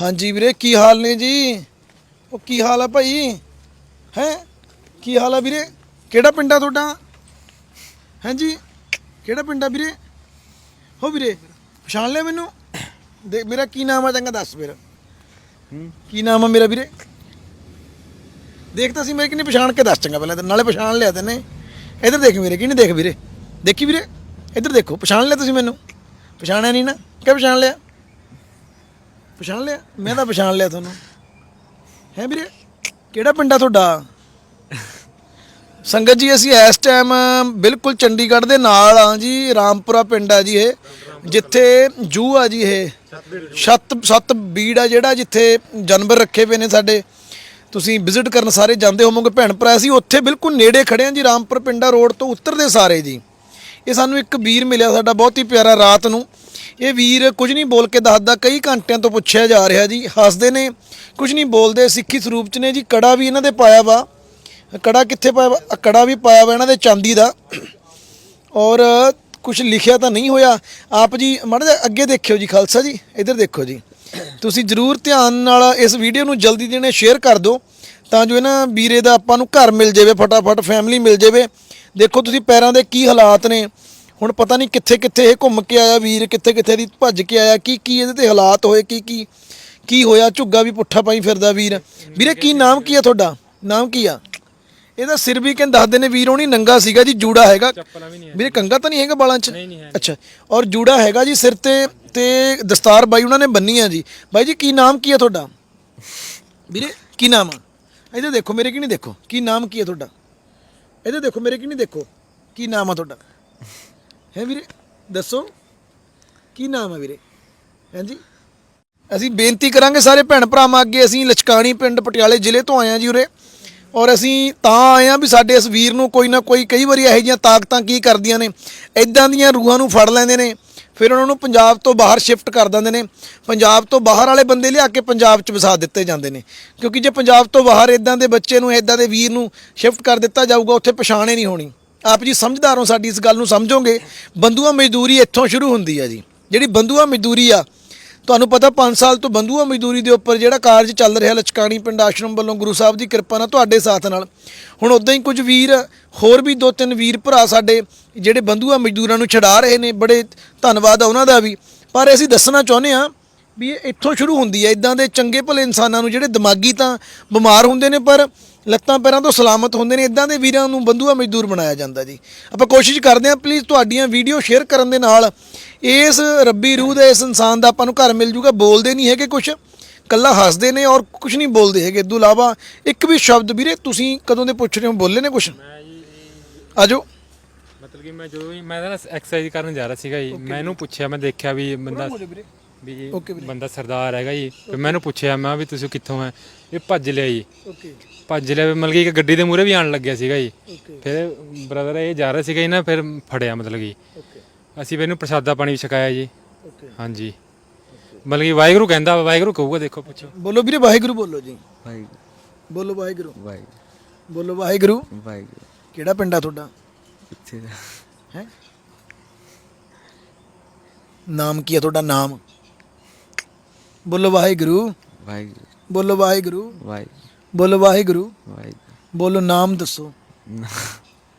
ਹਾਂਜੀ ਵੀਰੇ ਕੀ ਹਾਲ ਨੇ ਜੀ? ਉਹ ਕੀ ਹਾਲ ਆ ਭਾਈ? ਹੈ? ਕੀ ਹਾਲ ਆ ਵੀਰੇ? ਕਿਹੜਾ ਪਿੰਡ ਆ ਤੁਹਾਡਾ? ਹਾਂਜੀ? ਕਿਹੜਾ ਪਿੰਡ ਆ ਵੀਰੇ? ਹੋ ਵੀਰੇ ਪਛਾਣ ਲਿਆ ਮੈਨੂੰ? ਦੇ ਮੇਰਾ ਕੀ ਨਾਮ ਆ ਚੰਗਾ ਦੱਸ ਵੀਰ ਕੀ ਨਾਮ ਆ ਮੇਰਾ ਵੀਰੇ? ਦੇਖ ਤਾਂ ਸੀ ਮੇਰੇ ਕਿੰਨੀ ਪਛਾਣ ਕੇ ਦੱਸ ਚੰਗਾ ਪਹਿਲਾਂ ਤੇ ਨਾਲੇ ਪਛਾਣ ਲਿਆ ਤੈਨੇ। ਇੱਧਰ ਦੇਖ ਮੇਰੇ ਕਿੰਨੀ ਦੇਖ ਵੀਰੇ? ਦੇਖੀ ਵੀਰੇ? ਇੱਧਰ ਦੇਖੋ ਪਛਾਣ ਲਿਆ ਤੁਸੀਂ ਮੈਨੂੰ? ਪਛਾਣਿਆ ਨਹੀਂ ਨਾ? ਕਿ ਪਛਾਣ ਲਿਆ? ਪਛਾਣ ਲਿਆ? ਮੈਂ ਤਾਂ ਪਛਾਣ ਲਿਆ ਤੁਹਾਨੂੰ। ਹੈ ਵੀਰੇ? ਕਿਹੜਾ ਪਿੰਡ ਆ ਤੁਹਾਡਾ? ਸੰਗਤ ਜੀ, ਅਸੀਂ ਇਸ ਟਾਈਮ ਬਿਲਕੁਲ ਚੰਡੀਗੜ੍ਹ ਦੇ ਨਾਲ ਆ ਜੀ, ਰਾਮਪੁਰਾ ਪਿੰਡ ਆ ਜੀ ਇਹ, ਜਿੱਥੇ ਜੂ ਆ ਜੀ ਇਹ। ਸੱਤ ਸੱਤ ਬੀੜ ਆ ਜਿਹੜਾ, ਜਿੱਥੇ ਜਾਨਵਰ ਰੱਖੇ ਪਏ ਨੇ ਸਾਡੇ। ਤੁਸੀਂ ਵਿਜ਼ਿਟ ਕਰਨ ਸਾਰੇ ਜਾਂਦੇ ਹੋਵੋਗੇ, ਭੈਣ ਭਰਾ, ਅਸੀਂ ਉੱਥੇ ਬਿਲਕੁਲ ਨੇੜੇ ਖੜੇ ਆ ਜੀ, ਰਾਮਪੁਰ ਪਿੰਡਾ ਰੋਡ ਤੋਂ ਉੱਤਰਦੇ ਸਾਰੇ ਜੀ। ਇਹ ਸਾਨੂੰ ਇੱਕ ਵੀਰ ਮਿਲਿਆ ਸਾਡਾ, ਬਹੁਤ ਹੀ ਪਿਆਰਾ, ਰਾਤ ਨੂੰ। ਇਹ ਵੀਰ ਕੁਝ ਨਹੀਂ ਬੋਲ ਕੇ ਦੱਸਦਾ, ਕਈ ਘੰਟਿਆਂ ਤੋਂ ਪੁੱਛਿਆ ਜਾ ਰਿਹਾ ਜੀ, ਹੱਸਦੇ ਨੇ, ਕੁਝ ਨਹੀਂ ਬੋਲਦੇ, ਸਿੱਖੀ ਸਰੂਪ ਚ ਨੇ ਜੀ, ਕੜਾ ਵੀ ਇਹਨਾਂ ਦੇ ਪਾਇਆ ਵਾ, ਕੜਾ ਕਿੱਥੇ ਪਾਇਆ ਵਾ? ਕੜਾ ਵੀ ਪਾਇਆ ਵਾ ਇਹਨਾਂ ਦੇ ਚਾਂਦੀ ਦਾ। ਔਰ ਕੁਝ ਲਿਖਿਆ ਤਾਂ ਨਹੀਂ ਹੋਇਆ। ਆਪ ਜੀ, ਮਾੜਾ ਜਿਹਾ ਅੱਗੇ ਦੇਖਿਓ ਜੀ, ਖਾਲਸਾ ਜੀ, ਇੱਧਰ ਦੇਖੋ ਜੀ। ਤੁਸੀਂ ਜਰੂਰ ਧਿਆਨ ਨਾਲ ਇਸ ਵੀਡੀਓ ਨੂੰ ਜਲਦੀ ਦੇਣੇ ਸ਼ੇਅਰ ਕਰ ਦਿਓ, ਤਾਂ ਜੋ ਇਹਨਾਂ ਵੀਰੇ ਦਾ ਆਪਾਂ ਨੂੰ ਘਰ ਮਿਲ ਜਾਵੇ, ਫਟਾਫਟ ਫੈਮਿਲੀ ਮਿਲ ਜਾਵੇ। ਦੇਖੋ ਤੁਸੀਂ ਪੈਰਾਂ ਦੇ ਕੀ ਹਾਲਾਤ ਨੇ। ਹੁਣ ਪਤਾ ਨਹੀਂ ਕਿੱਥੇ ਕਿੱਥੇ ਇਹ ਘੁੰਮ ਕੇ ਆਇਆ ਵੀਰ ਕਿੱਥੇ ਕਿੱਥੇ ਦੀ ਭੱਜ ਕੇ ਆਇਆ ਕੀ ਕੀ ਇਹਦੇ ਤੇ ਹਾਲਾਤ ਹੋਏ ਕੀ ਕੀ ਕੀ ਹੋਇਆ ਝੁੱਗਾ ਵੀ ਪੁੱਠਾ ਪਾਈ ਫਿਰਦਾ ਵੀਰ। ਵੀਰੇ ਕੀ ਨਾਮ ਕੀ ਆ ਤੁਹਾਡਾ? ਨਾਮ ਕੀ ਆ? ਇਹਦਾ ਸਿਰ ਵੀ ਕਹਿੰਦੇ ਦੱਸਦੇ ਨੇ ਵੀਰ ਹੋਣੀ ਨੰਗਾ ਸੀਗਾ ਜੀ ਜੂੜਾ ਹੈਗਾ। ਵੀਰੇ ਕੰਗਾ ਤਾਂ ਨਹੀਂ ਹੈਗਾ ਬਾਲਾਂ 'ਚ? ਅੱਛਾ ਔਰ ਜੂੜਾ ਹੈਗਾ ਜੀ ਸਿਰ ਤੇ ਤੇ ਦਸਤਾਰ ਬਾਈ ਉਹਨਾਂ ਨੇ ਬੰਨੀ ਆ ਜੀ। ਬਾਈ ਜੀ ਕੀ ਨਾਮ ਕੀ ਆ ਤੁਹਾਡਾ? ਵੀਰੇ ਕੀ ਨਾਮ ਆ? ਇਹਦੇ ਦੇਖੋ ਮੇਰੇ ਕੀ ਨਹੀਂ ਦੇਖੋ? ਕੀ ਨਾਮ ਕੀ ਆ ਤੁਹਾਡਾ? ਇਹਦੇ ਦੇਖੋ ਮੇਰੇ ਕੀ ਨਹੀਂ ਦੇਖੋ? ਕੀ ਨਾਮ ਆ ਤੁਹਾਡਾ? ਹੈ ਵੀਰੇ, ਦੱਸੋ? ਕੀ ਨਾਮ ਹੈ ਵੀਰੇ? ਹਾਂਜੀ? ਅਸੀਂ ਬੇਨਤੀ ਕਰਾਂਗੇ ਸਾਰੇ ਭੈਣ ਭਰਾਵਾਂ ਅੱਗੇ, ਅਸੀਂ ਲਚਕਾਣੀ ਪਿੰਡ ਪਟਿਆਲੇ ਜ਼ਿਲ੍ਹੇ ਤੋਂ ਆਏ ਹਾਂ ਜੀ ਉਰੇ। ਔਰ ਅਸੀਂ ਤਾਂ ਆਏ ਹਾਂ ਵੀ ਸਾਡੇ ਇਸ ਵੀਰ ਨੂੰ ਕੋਈ ਨਾ ਕੋਈ, ਕਈ ਵਾਰੀ ਇਹੋ ਜਿਹੀਆਂ ਤਾਕਤਾਂ ਕੀ ਕਰਦੀਆਂ ਨੇ ਇਦਾਂ ਦੀਆਂ ਰੂਹਾਂ ਨੂੰ ਫੜ ਲੈਂਦੇ ਨੇ, ਫਿਰ ਉਹਨਾਂ ਨੂੰ ਪੰਜਾਬ ਤੋਂ ਬਾਹਰ ਸ਼ਿਫਟ ਕਰ ਦਿੰਦੇ ਨੇ। ਪੰਜਾਬ ਤੋਂ ਬਾਹਰ ਵਾਲੇ ਬੰਦੇ ਲਿਆ ਕੇ ਪੰਜਾਬ 'ਚ ਵਸਾ ਦਿੱਤੇ ਜਾਂਦੇ ਨੇ। ਕਿਉਂਕਿ ਜੇ ਪੰਜਾਬ ਤੋਂ ਬਾਹਰ ਇਦਾਂ ਦੇ ਬੱਚੇ ਨੂੰ ਇਦਾਂ ਦੇ ਵੀਰ ਨੂੰ ਸ਼ਿਫਟ ਕਰ ਦਿੱਤਾ ਜਾਊਗਾ, ਉੱਥੇ ਪਛਾਣ ਹੀ ਨਹੀਂ ਹੋਣੀ। ਆਪ ਜੀ ਸਮਝਦਾਰ ਹੋ ਸਾਡੀ ਇਸ ਗੱਲ ਨੂੰ ਸਮਝੋਗੇ ਬੰਦੂਆ ਮਜ਼ਦੂਰੀ ਇੱਥੋਂ ਸ਼ੁਰੂ ਹੁੰਦੀ ਆ ਜੀ। ਜਿਹੜੀ ਬੰਦੂਆ ਮਜ਼ਦੂਰੀ ਆ, ਤੁਹਾਨੂੰ ਪਤਾ 5 ਸਾਲ ਤੋਂ ਬੰਦੂਆ ਮਜ਼ਦੂਰੀ ਦੇ ਉੱਪਰ ਜਿਹੜਾ ਕਾਰਜ ਚੱਲ ਰਿਹਾ ਲਚਕਾਣੀ ਪਿੰਡ ਆਸ਼ਰਮ ਵੱਲੋਂ, ਗੁਰੂ ਸਾਹਿਬ ਦੀ ਕਿਰਪਾ ਨਾਲ, ਤੁਹਾਡੇ ਸਾਥ ਨਾਲ। ਹੁਣ ਉਦਾਂ ਹੀ ਕੁਝ ਵੀਰ, ਹੋਰ ਵੀ ਦੋ ਤਿੰਨ ਵੀਰ ਭਰਾ ਸਾਡੇ, ਜਿਹੜੇ ਬੰਦੂਆ ਮਜ਼ਦੂਰਾਂ ਨੂੰ ਛਡਾ ਰਹੇ ਨੇ, ਬੜੇ ਧੰਨਵਾਦ ਆ ਉਹਨਾਂ ਦਾ ਵੀ। ਪਰ ਅਸੀਂ ਦੱਸਣਾ ਚਾਹੁੰਦੇ ਆ ਵੀ ਇਹ ਇੱਥੋਂ ਸ਼ੁਰੂ ਹੁੰਦੀ ਹੈ ਇਦਾਂ ਦੇ ਚੰਗੇ ਭਲੇ ਇਨਸਾਨਾਂ ਨੂੰ ਜਿਹੜੇ ਦਿਮਾਗੀ ਤਾਂ ਬਿਮਾਰ ਹੁੰਦੇ ਨੇ, ਪਰ ਲੱਤਾਂ ਪੈਰਾਂ ਤੋਂ ਸਲਾਮਤ ਹੁੰਦੇ ਨੇ ਇਦਾਂ ਦੇ ਵੀਰਾਂ ਨੂੰ ਬੰਦੂਆ ਮਜ਼ਦੂਰ ਬਣਾਇਆ ਜਾਂਦਾ ਜੀ। ਆਪਾਂ ਕੋਸ਼ਿਸ਼ ਕਰਦੇ ਹਾਂ ਪਲੀਜ਼ ਤੁਹਾਡੀਆਂ ਵੀਡੀਓ ਸ਼ੇਅਰ ਕਰਨ ਦੇ ਨਾਲ ਇਸ ਰੱਬੀ ਰੂਹ ਦੇ ਇਸ ਇਨਸਾਨ ਦਾ ਆਪਾਂ ਨੂੰ ਘਰ ਮਿਲ ਜੂਗਾ। ਬੋਲਦੇ ਨਹੀਂ ਹੈਗੇ ਕੁਝ ਕੱਲਾ ਹੱਸਦੇ ਨੇ ਔਰ ਕੁਝ ਨਹੀਂ ਬੋਲਦੇ ਹੈਗੇ। ਇਦੋਂ ਇਲਾਵਾ ਇੱਕ ਵੀ ਸ਼ਬਦ ਵੀਰੇ ਤੁਸੀਂ ਕਦੋਂ ਦੇ ਪੁੱਛ ਰਹੇ ਹੋ ਬੋਲੇ ਨੇ ਕੁਝ ਆਜੋ। ਮਤਲਬ ਕਿ ਮੈਂ ਜਦੋਂ ਵੀ ਮੈਂ ਤਾਂ ਐਕਸਰਸਾਈਜ਼ ਕਰਨ ਜਾ ਰਿਹਾ ਸੀਗਾ ਜੀ। ਮੈਂ ਇਹਨੂੰ ਪੁੱਛਿਆ ਮੈਂ ਦੇਖਿਆ ਵੀ ਬੰਦਾ ਵੀ ਜੀ ਵੀਰੇ। ਬੰਦਾ ਸਰਦਾਰ ਹੈਗਾ ਜੀ। ਫਿਰ ਮੈਂ ਇਹਨੂੰ ਪੁੱਛਿਆ ਮੈਂ ਵੀ ਤੁਸੀਂ ਕਿੱਥੋਂ ਹੈ ਇਹ ਭੱਜ ਲਿਆ ਜੀ। ਓਕੇ ਭੱਜ ਲਿਆ ਮਤਲਬ ਕਿ ਇੱਕ ਗੱਡੀ ਦੇ ਮੂਹਰੇ ਵੀ ਆਣ ਲੱਗਿਆ ਸੀਗਾ ਜੀ। ਓਕੇ ਫਿਰ ਬ੍ਰਦਰ ਇਹ ਜਾ ਰਿਹਾ ਸੀਗਾ ਜੀ ਨਾ ਫਿਰ ਫੜਿਆ ਮਤਲਬ ਕਿ। ਓਕੇ ਅਸੀਂ ਫਿਰ ਇਹਨੂੰ ਪ੍ਰਸ਼ਾਦਾ ਪਾਣੀ ਵੀ ਛਕਾਇਆ ਜੀ। ਓਕੇ ਹਾਂਜੀ। ਮਤਲਬ ਕਿ ਵਾਹਿਗੁਰੂ ਕਹਿੰਦਾ ਵਾ, ਵਾਹਿਗੁਰੂ ਕਹੂਗਾ ਦੇਖੋ ਪੁੱਛੋ। ਬੋਲੋ ਵੀਰੇ ਵਾਹਿਗੁਰੂ ਬੋਲੋ ਜੀ। ਭਾਈ ਬੋਲੋ ਵਾਹਿਗੁਰੂ। ਭਾਈ ਬੋਲੋ ਵਾਹਿਗੁਰੂ। ਭਾਈ ਕਿਹੜਾ ਪਿੰਡ ਆ ਤੁਹਾਡਾ? ਕਿੱਥੇ ਦਾ? ਹੈ? ਨਾਮ ਕੀ ਹੈ ਤੁਹਾਡਾ? ਨਾਮ? ਬੋਲੋ ਵਾਹਿਗੁਰੂ ਭਾਈ ਬੋਲੋ ਵਾਹਿਗੁਰੂ ਭਾਈ ਬੋਲੋ ਵਾਹਿਗੁਰੂ ਭਾਈ ਬੋਲੋ ਨਾਮ ਦੱਸੋ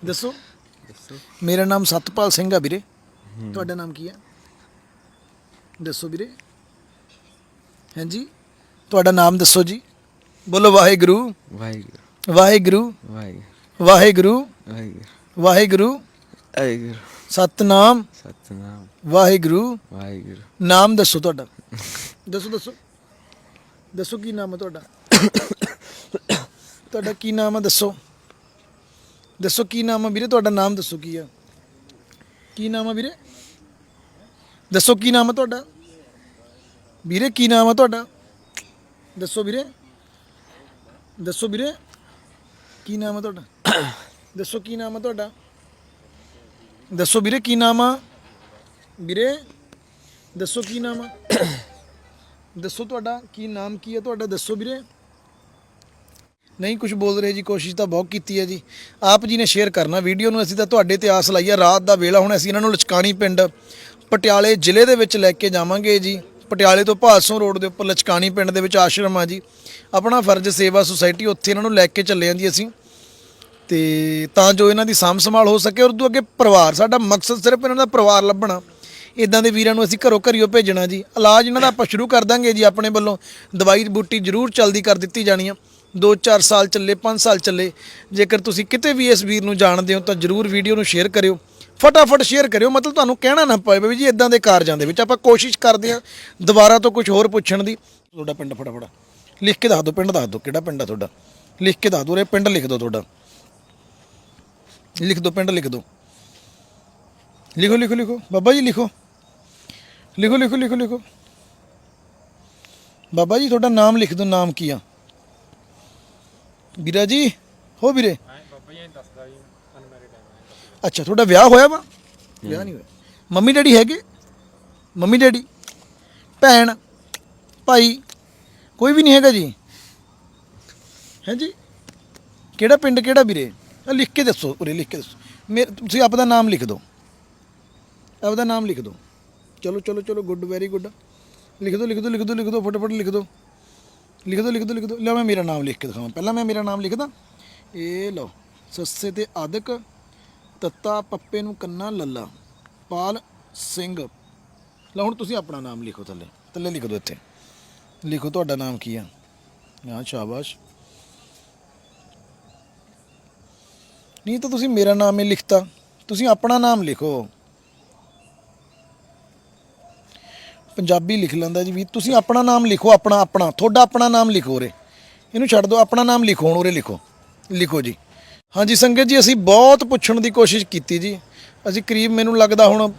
ਦੱਸੋ ਦੱਸੋ ਮੇਰਾ ਨਾਮ ਸਤਪਾਲ ਸਿੰਘ ਆ ਵੀਰੇ ਤੁਹਾਡਾ ਨਾਮ ਕੀ ਹੈ ਦੱਸੋ ਵੀਰੇ ਹਾਂਜੀ ਤੁਹਾਡਾ ਨਾਮ ਦੱਸੋ ਜੀ ਬੋਲੋ ਵਾਹਿਗੁਰੂ ਵਾਹਿਗੁਰੂ ਵਾਹਿਗੁਰੂ ਭਾਈ ਵਾਹਿਗੁਰੂ ਵਾਹਿਗੁਰੂ ਸਤਨਾਮ ਸਤਨਾਮ ਵਾਹਿਗੁਰੂ ਵਾਹਿਗੁਰੂ ਨਾਮ ਦੱਸੋ ਤੁਹਾਡਾ ਦੱਸੋ ਦੱਸੋ ਦੱਸੋ ਕੀ ਨਾਮ ਹੈ ਤੁਹਾਡਾ ਤੁਹਾਡਾ ਕੀ ਨਾਮ ਹੈ ਦੱਸੋ ਦੱਸੋ ਕੀ ਨਾਮ ਹੈ ਵੀਰੇ ਤੁਹਾਡਾ ਨਾਮ ਦੱਸੋ ਕੀ ਆ ਕੀ ਨਾਮ ਹੈ ਵੀਰੇ ਦੱਸੋ ਕੀ ਨਾਮ ਹੈ ਤੁਹਾਡਾ ਵੀਰੇ ਕੀ ਨਾਮ ਹੈ ਤੁਹਾਡਾ ਦੱਸੋ ਵੀਰੇ ਦੱਸੋ ਵੀਰੇ ਕੀ ਨਾਮ ਹੈ ਤੁਹਾਡਾ ਦੱਸੋ ਕੀ ਨਾਮ ਹੈ ਤੁਹਾਡਾ ਦੱਸੋ ਵੀਰੇ ਕੀ ਨਾਮ ਆ ਵੀਰੇ ਦੱਸੋ ਕੀ ਨਾਮ ਆ ਦੱਸੋ ਤੁਹਾਡਾ ਕੀ ਨਾਮ ਕੀ ਹੈ? ਤੁਹਾਡਾ ਦੱਸੋ ਵੀਰੇ। ਨਹੀਂ ਕੁਝ ਬੋਲ ਰਹੇ ਜੀ, ਕੋਸ਼ਿਸ਼ ਤਾਂ ਬਹੁਤ ਕੀਤੀ ਹੈ ਜੀ। ਆਪ ਜੀ ਨੇ ਸ਼ੇਅਰ ਕਰਨਾ ਵੀਡੀਓ ਨੂੰ, ਅਸੀਂ ਤਾਂ ਤੁਹਾਡੇ ਤੇ ਆਸ ਲਾਈ ਆ। ਰਾਤ ਦਾ ਵੇਲਾ, ਹੁਣ ਅਸੀਂ ਇਹਨਾਂ ਨੂੰ ਲਚਕਾਣੀ ਪਿੰਡ ਪਟਿਆਲੇ ਜ਼ਿਲ੍ਹੇ ਦੇ ਵਿੱਚ ਲੈ ਕੇ ਜਾਵਾਂਗੇ ਜੀ। ਪਟਿਆਲੇ ਤੋਂ ਭਾਦਸੋਂ ਰੋਡ ਦੇ ਉੱਪਰ ਲਚਕਾਣੀ ਪਿੰਡ ਦੇ ਵਿੱਚ ਆਸ਼ਰਮ ਆ ਜੀ। ਆਪਣਾ ਫਰਜ਼ ਸੇਵਾ ਸੁਸਾਇਟੀ, ਉੱਥੇ ਇਹਨਾਂ ਨੂੰ ਲੈ ਕੇ ਚੱਲੇ ਆਂ ਜੀ ਅਸੀਂ। ਤੇ ਤਾਂ ਜੋ ਇਹਨਾਂ ਦੀ ਸਾਂਭ ਸੰਭਾਲ ਹੋ ਸਕੇ, ਔਰ ਉਦੋਂ ਅੱਗੇ ਪਰਿਵਾਰ, ਸਾਡਾ ਮਕਸਦ ਸਿਰਫ ਇਹਨਾਂ ਦਾ ਪਰਿਵਾਰ ਲੱਭਣਾ। ਇਦਾਂ ਦੇ ਵੀਰਾਂ ਨੂੰ ਅਸੀਂ ਘਰੋਂ ਘਰੀਓ ਭੇਜਣਾ ਜੀ। ਇਲਾਜ ਇਹਨਾਂ ਦਾ ਆਪਾਂ ਸ਼ੁਰੂ ਕਰ ਦਾਂਗੇ ਜੀ, ਆਪਣੇ ਵੱਲੋਂ ਦਵਾਈ ਬੂਟੀ ਜ਼ਰੂਰ ਚਲਦੀ ਕਰ ਦਿੱਤੀ ਜਾਣੀ ਆ। 2-4 ਸਾਲ ਚੱਲੇ 5 ਸਾਲ ਚੱਲੇ। ਜੇਕਰ ਤੁਸੀਂ ਕਿਤੇ ਵੀ ਇਸ ਵੀਰ ਨੂੰ ਜਾਣਦੇ ਹੋ ਤਾਂ ਜ਼ਰੂਰ ਵੀਡੀਓ ਨੂੰ ਸ਼ੇਅਰ ਕਰਿਓ। ਫਟਾਫਟ ਸ਼ੇਅਰ ਕਰਿਓ, ਮਤਲਬ ਤੁਹਾਨੂੰ ਕਹਿਣਾ ਨਾ ਪਵੇ ਵੀ ਜੀ ਇਦਾਂ ਦੇ ਕਾਰਜਾਂ ਦੇ ਵਿੱਚ ਆਪਾਂ ਕੋਸ਼ਿਸ਼ ਕਰਦੇ ਹਾਂ ਦੁਬਾਰਾ ਤੋਂ ਕੁਝ ਹੋਰ ਪੁੱਛਣ ਦੀ। ਤੁਹਾਡਾ ਪਿੰਡ ਫਟਾਫਟ। ਲਿਖ ਕੇ ਦੱਸ ਦਿਓ, ਪਿੰਡ ਦੱਸ ਦਿਓ, ਕਿਹੜਾ ਪਿੰਡ ਆ ਤੁਹਾਡਾ? ਲਿਖ ਕੇ ਦੱਸ ਦਿਓ ਰੇ ਪਿੰਡ ਲਿਖ ਦਿਓ ਤੁਹਾਡਾ। ਲਿਖ ਦਿਓ, ਪਿੰਡ ਲਿਖ ਦਿਓ। ਲਿਖੋ ਲਿਖੋ ਲਿਖੋ। ਬਾਬਾ ਜੀ ਲਿਖੋ। ਲਿਖੋ ਲਿਖੋ ਲਿਖੋ ਲਿਖੋ। ਬਾਬਾ ਜੀ, ਤੁਹਾਡਾ ਨਾਮ ਲਿਖ ਦਿਓ, ਨਾਮ ਕੀ ਆ? ਵੀਰਾ ਜੀ, ਹੋ ਵੀਰੇ? ਬਾਬਾ ਜੀ ਦੱਸਦਾ ਜੀ ਅਨਮੈਰਿਡ ਅੱਛਾ, ਤੁਹਾਡਾ ਵਿਆਹ ਹੋਇਆ ਵਾ? ਵਿਆਹ ਨਹੀਂ ਹੋਇਆ। ਮੰਮੀ ਡੈਡੀ ਹੈਗੇ? Mummy daddy? ਭੈਣ? ਭਾਈ? ਕੋਈ ਵੀ ਨਹੀਂ ਹੈਗਾ ਜੀ? ਹੈ ਜੀ? ਕਿਹੜਾ ਪਿੰਡ, ਕਿਹੜਾ ਵੀਰੇ? ਲਿਖ ਕੇ ਦੱਸੋ, ਉਰੇ ਲਿਖ ਕੇ ਦੱਸੋ। ਮੇਰੇ ਤੁਸੀਂ ਆਪਦਾ ਨਾਮ ਲਿਖ ਦਿਓ। ਆਪਦਾ ਨਾਮ ਲਿਖ ਦਿਓ। ਚਲੋ ਚਲੋ ਚਲੋ ਗੁੱਡ ਵੈਰੀ ਗੁੱਡ ਲਿਖ ਦਿਓ ਲਿਖ ਦਿਓ ਲਿਖ ਦਿਓ ਲਿਖ ਦਿਓ ਫਟਾਫਟ ਲਿਖ ਦਿਓ ਲਿਖ ਦਿਓ ਲਿਖ ਦਿਓ ਲਿਖ ਦਿਓ ਲਿਆ ਮੈਂ ਮੇਰਾ ਨਾਮ ਲਿਖ ਕੇ ਦਿਖਾਵਾਂ। ਪਹਿਲਾਂ ਮੈਂ ਮੇਰਾ ਨਾਮ ਲਿਖਦਾ। ਇਹ ਲਓ, ਸੱਸੇ ਤੇ ਆਦਿਕ ਤੱਤਾ ਪੱਪੇ ਨੂੰ ਕੰਨਾ ਲੱਲਾ, ਪਾਲ ਸਿੰਘ। ਲਓ, ਹੁਣ ਤੁਸੀਂ ਆਪਣਾ ਨਾਮ ਲਿਖੋ ਥੱਲੇ। ਥੱਲੇ ਲਿਖ ਦਿਓ ਇੱਥੇ। ਲਿਖੋ, ਤੁਹਾਡਾ ਨਾਮ ਕੀ ਆ? ਹਾਂ ਸ਼ਾਬਾਸ਼। ਨਹੀਂ ਤਾਂ ਤੁਸੀਂ ਮੇਰਾ ਨਾਮ ਹੀ ਲਿਖਤਾ। ਤੁਸੀਂ ਆਪਣਾ ਨਾਮ ਲਿਖੋ। ਪੰਜਾਬੀ ਲਿਖ ਲੈਂਦਾ ਜੀ ਵੀ ਤੁਸੀਂ ਆਪਣਾ ਨਾਮ ਲਿਖੋ, ਆਪਣਾ ਆਪਣਾ, ਤੁਹਾਡਾ ਆਪਣਾ ਨਾਮ ਲਿਖੋ ਰੇ ਇਹਨੂੰ ਛੱਡ ਦਿਓ, ਆਪਣਾ ਨਾਮ ਲਿਖੋ, ਹੁਣ ਉਰੇ ਲਿਖੋ। ਲਿਖੋ ਜੀ। ਹਾਂਜੀ ਸੰਗਤ ਜੀ, ਅਸੀਂ ਬਹੁਤ ਪੁੱਛਣ ਦੀ ਕੋਸ਼ਿਸ਼ ਕੀਤੀ ਜੀ। ਅਸੀਂ ਕਰੀਬ ਮੈਨੂੰ ਲੱਗਦਾ ਹੁਣ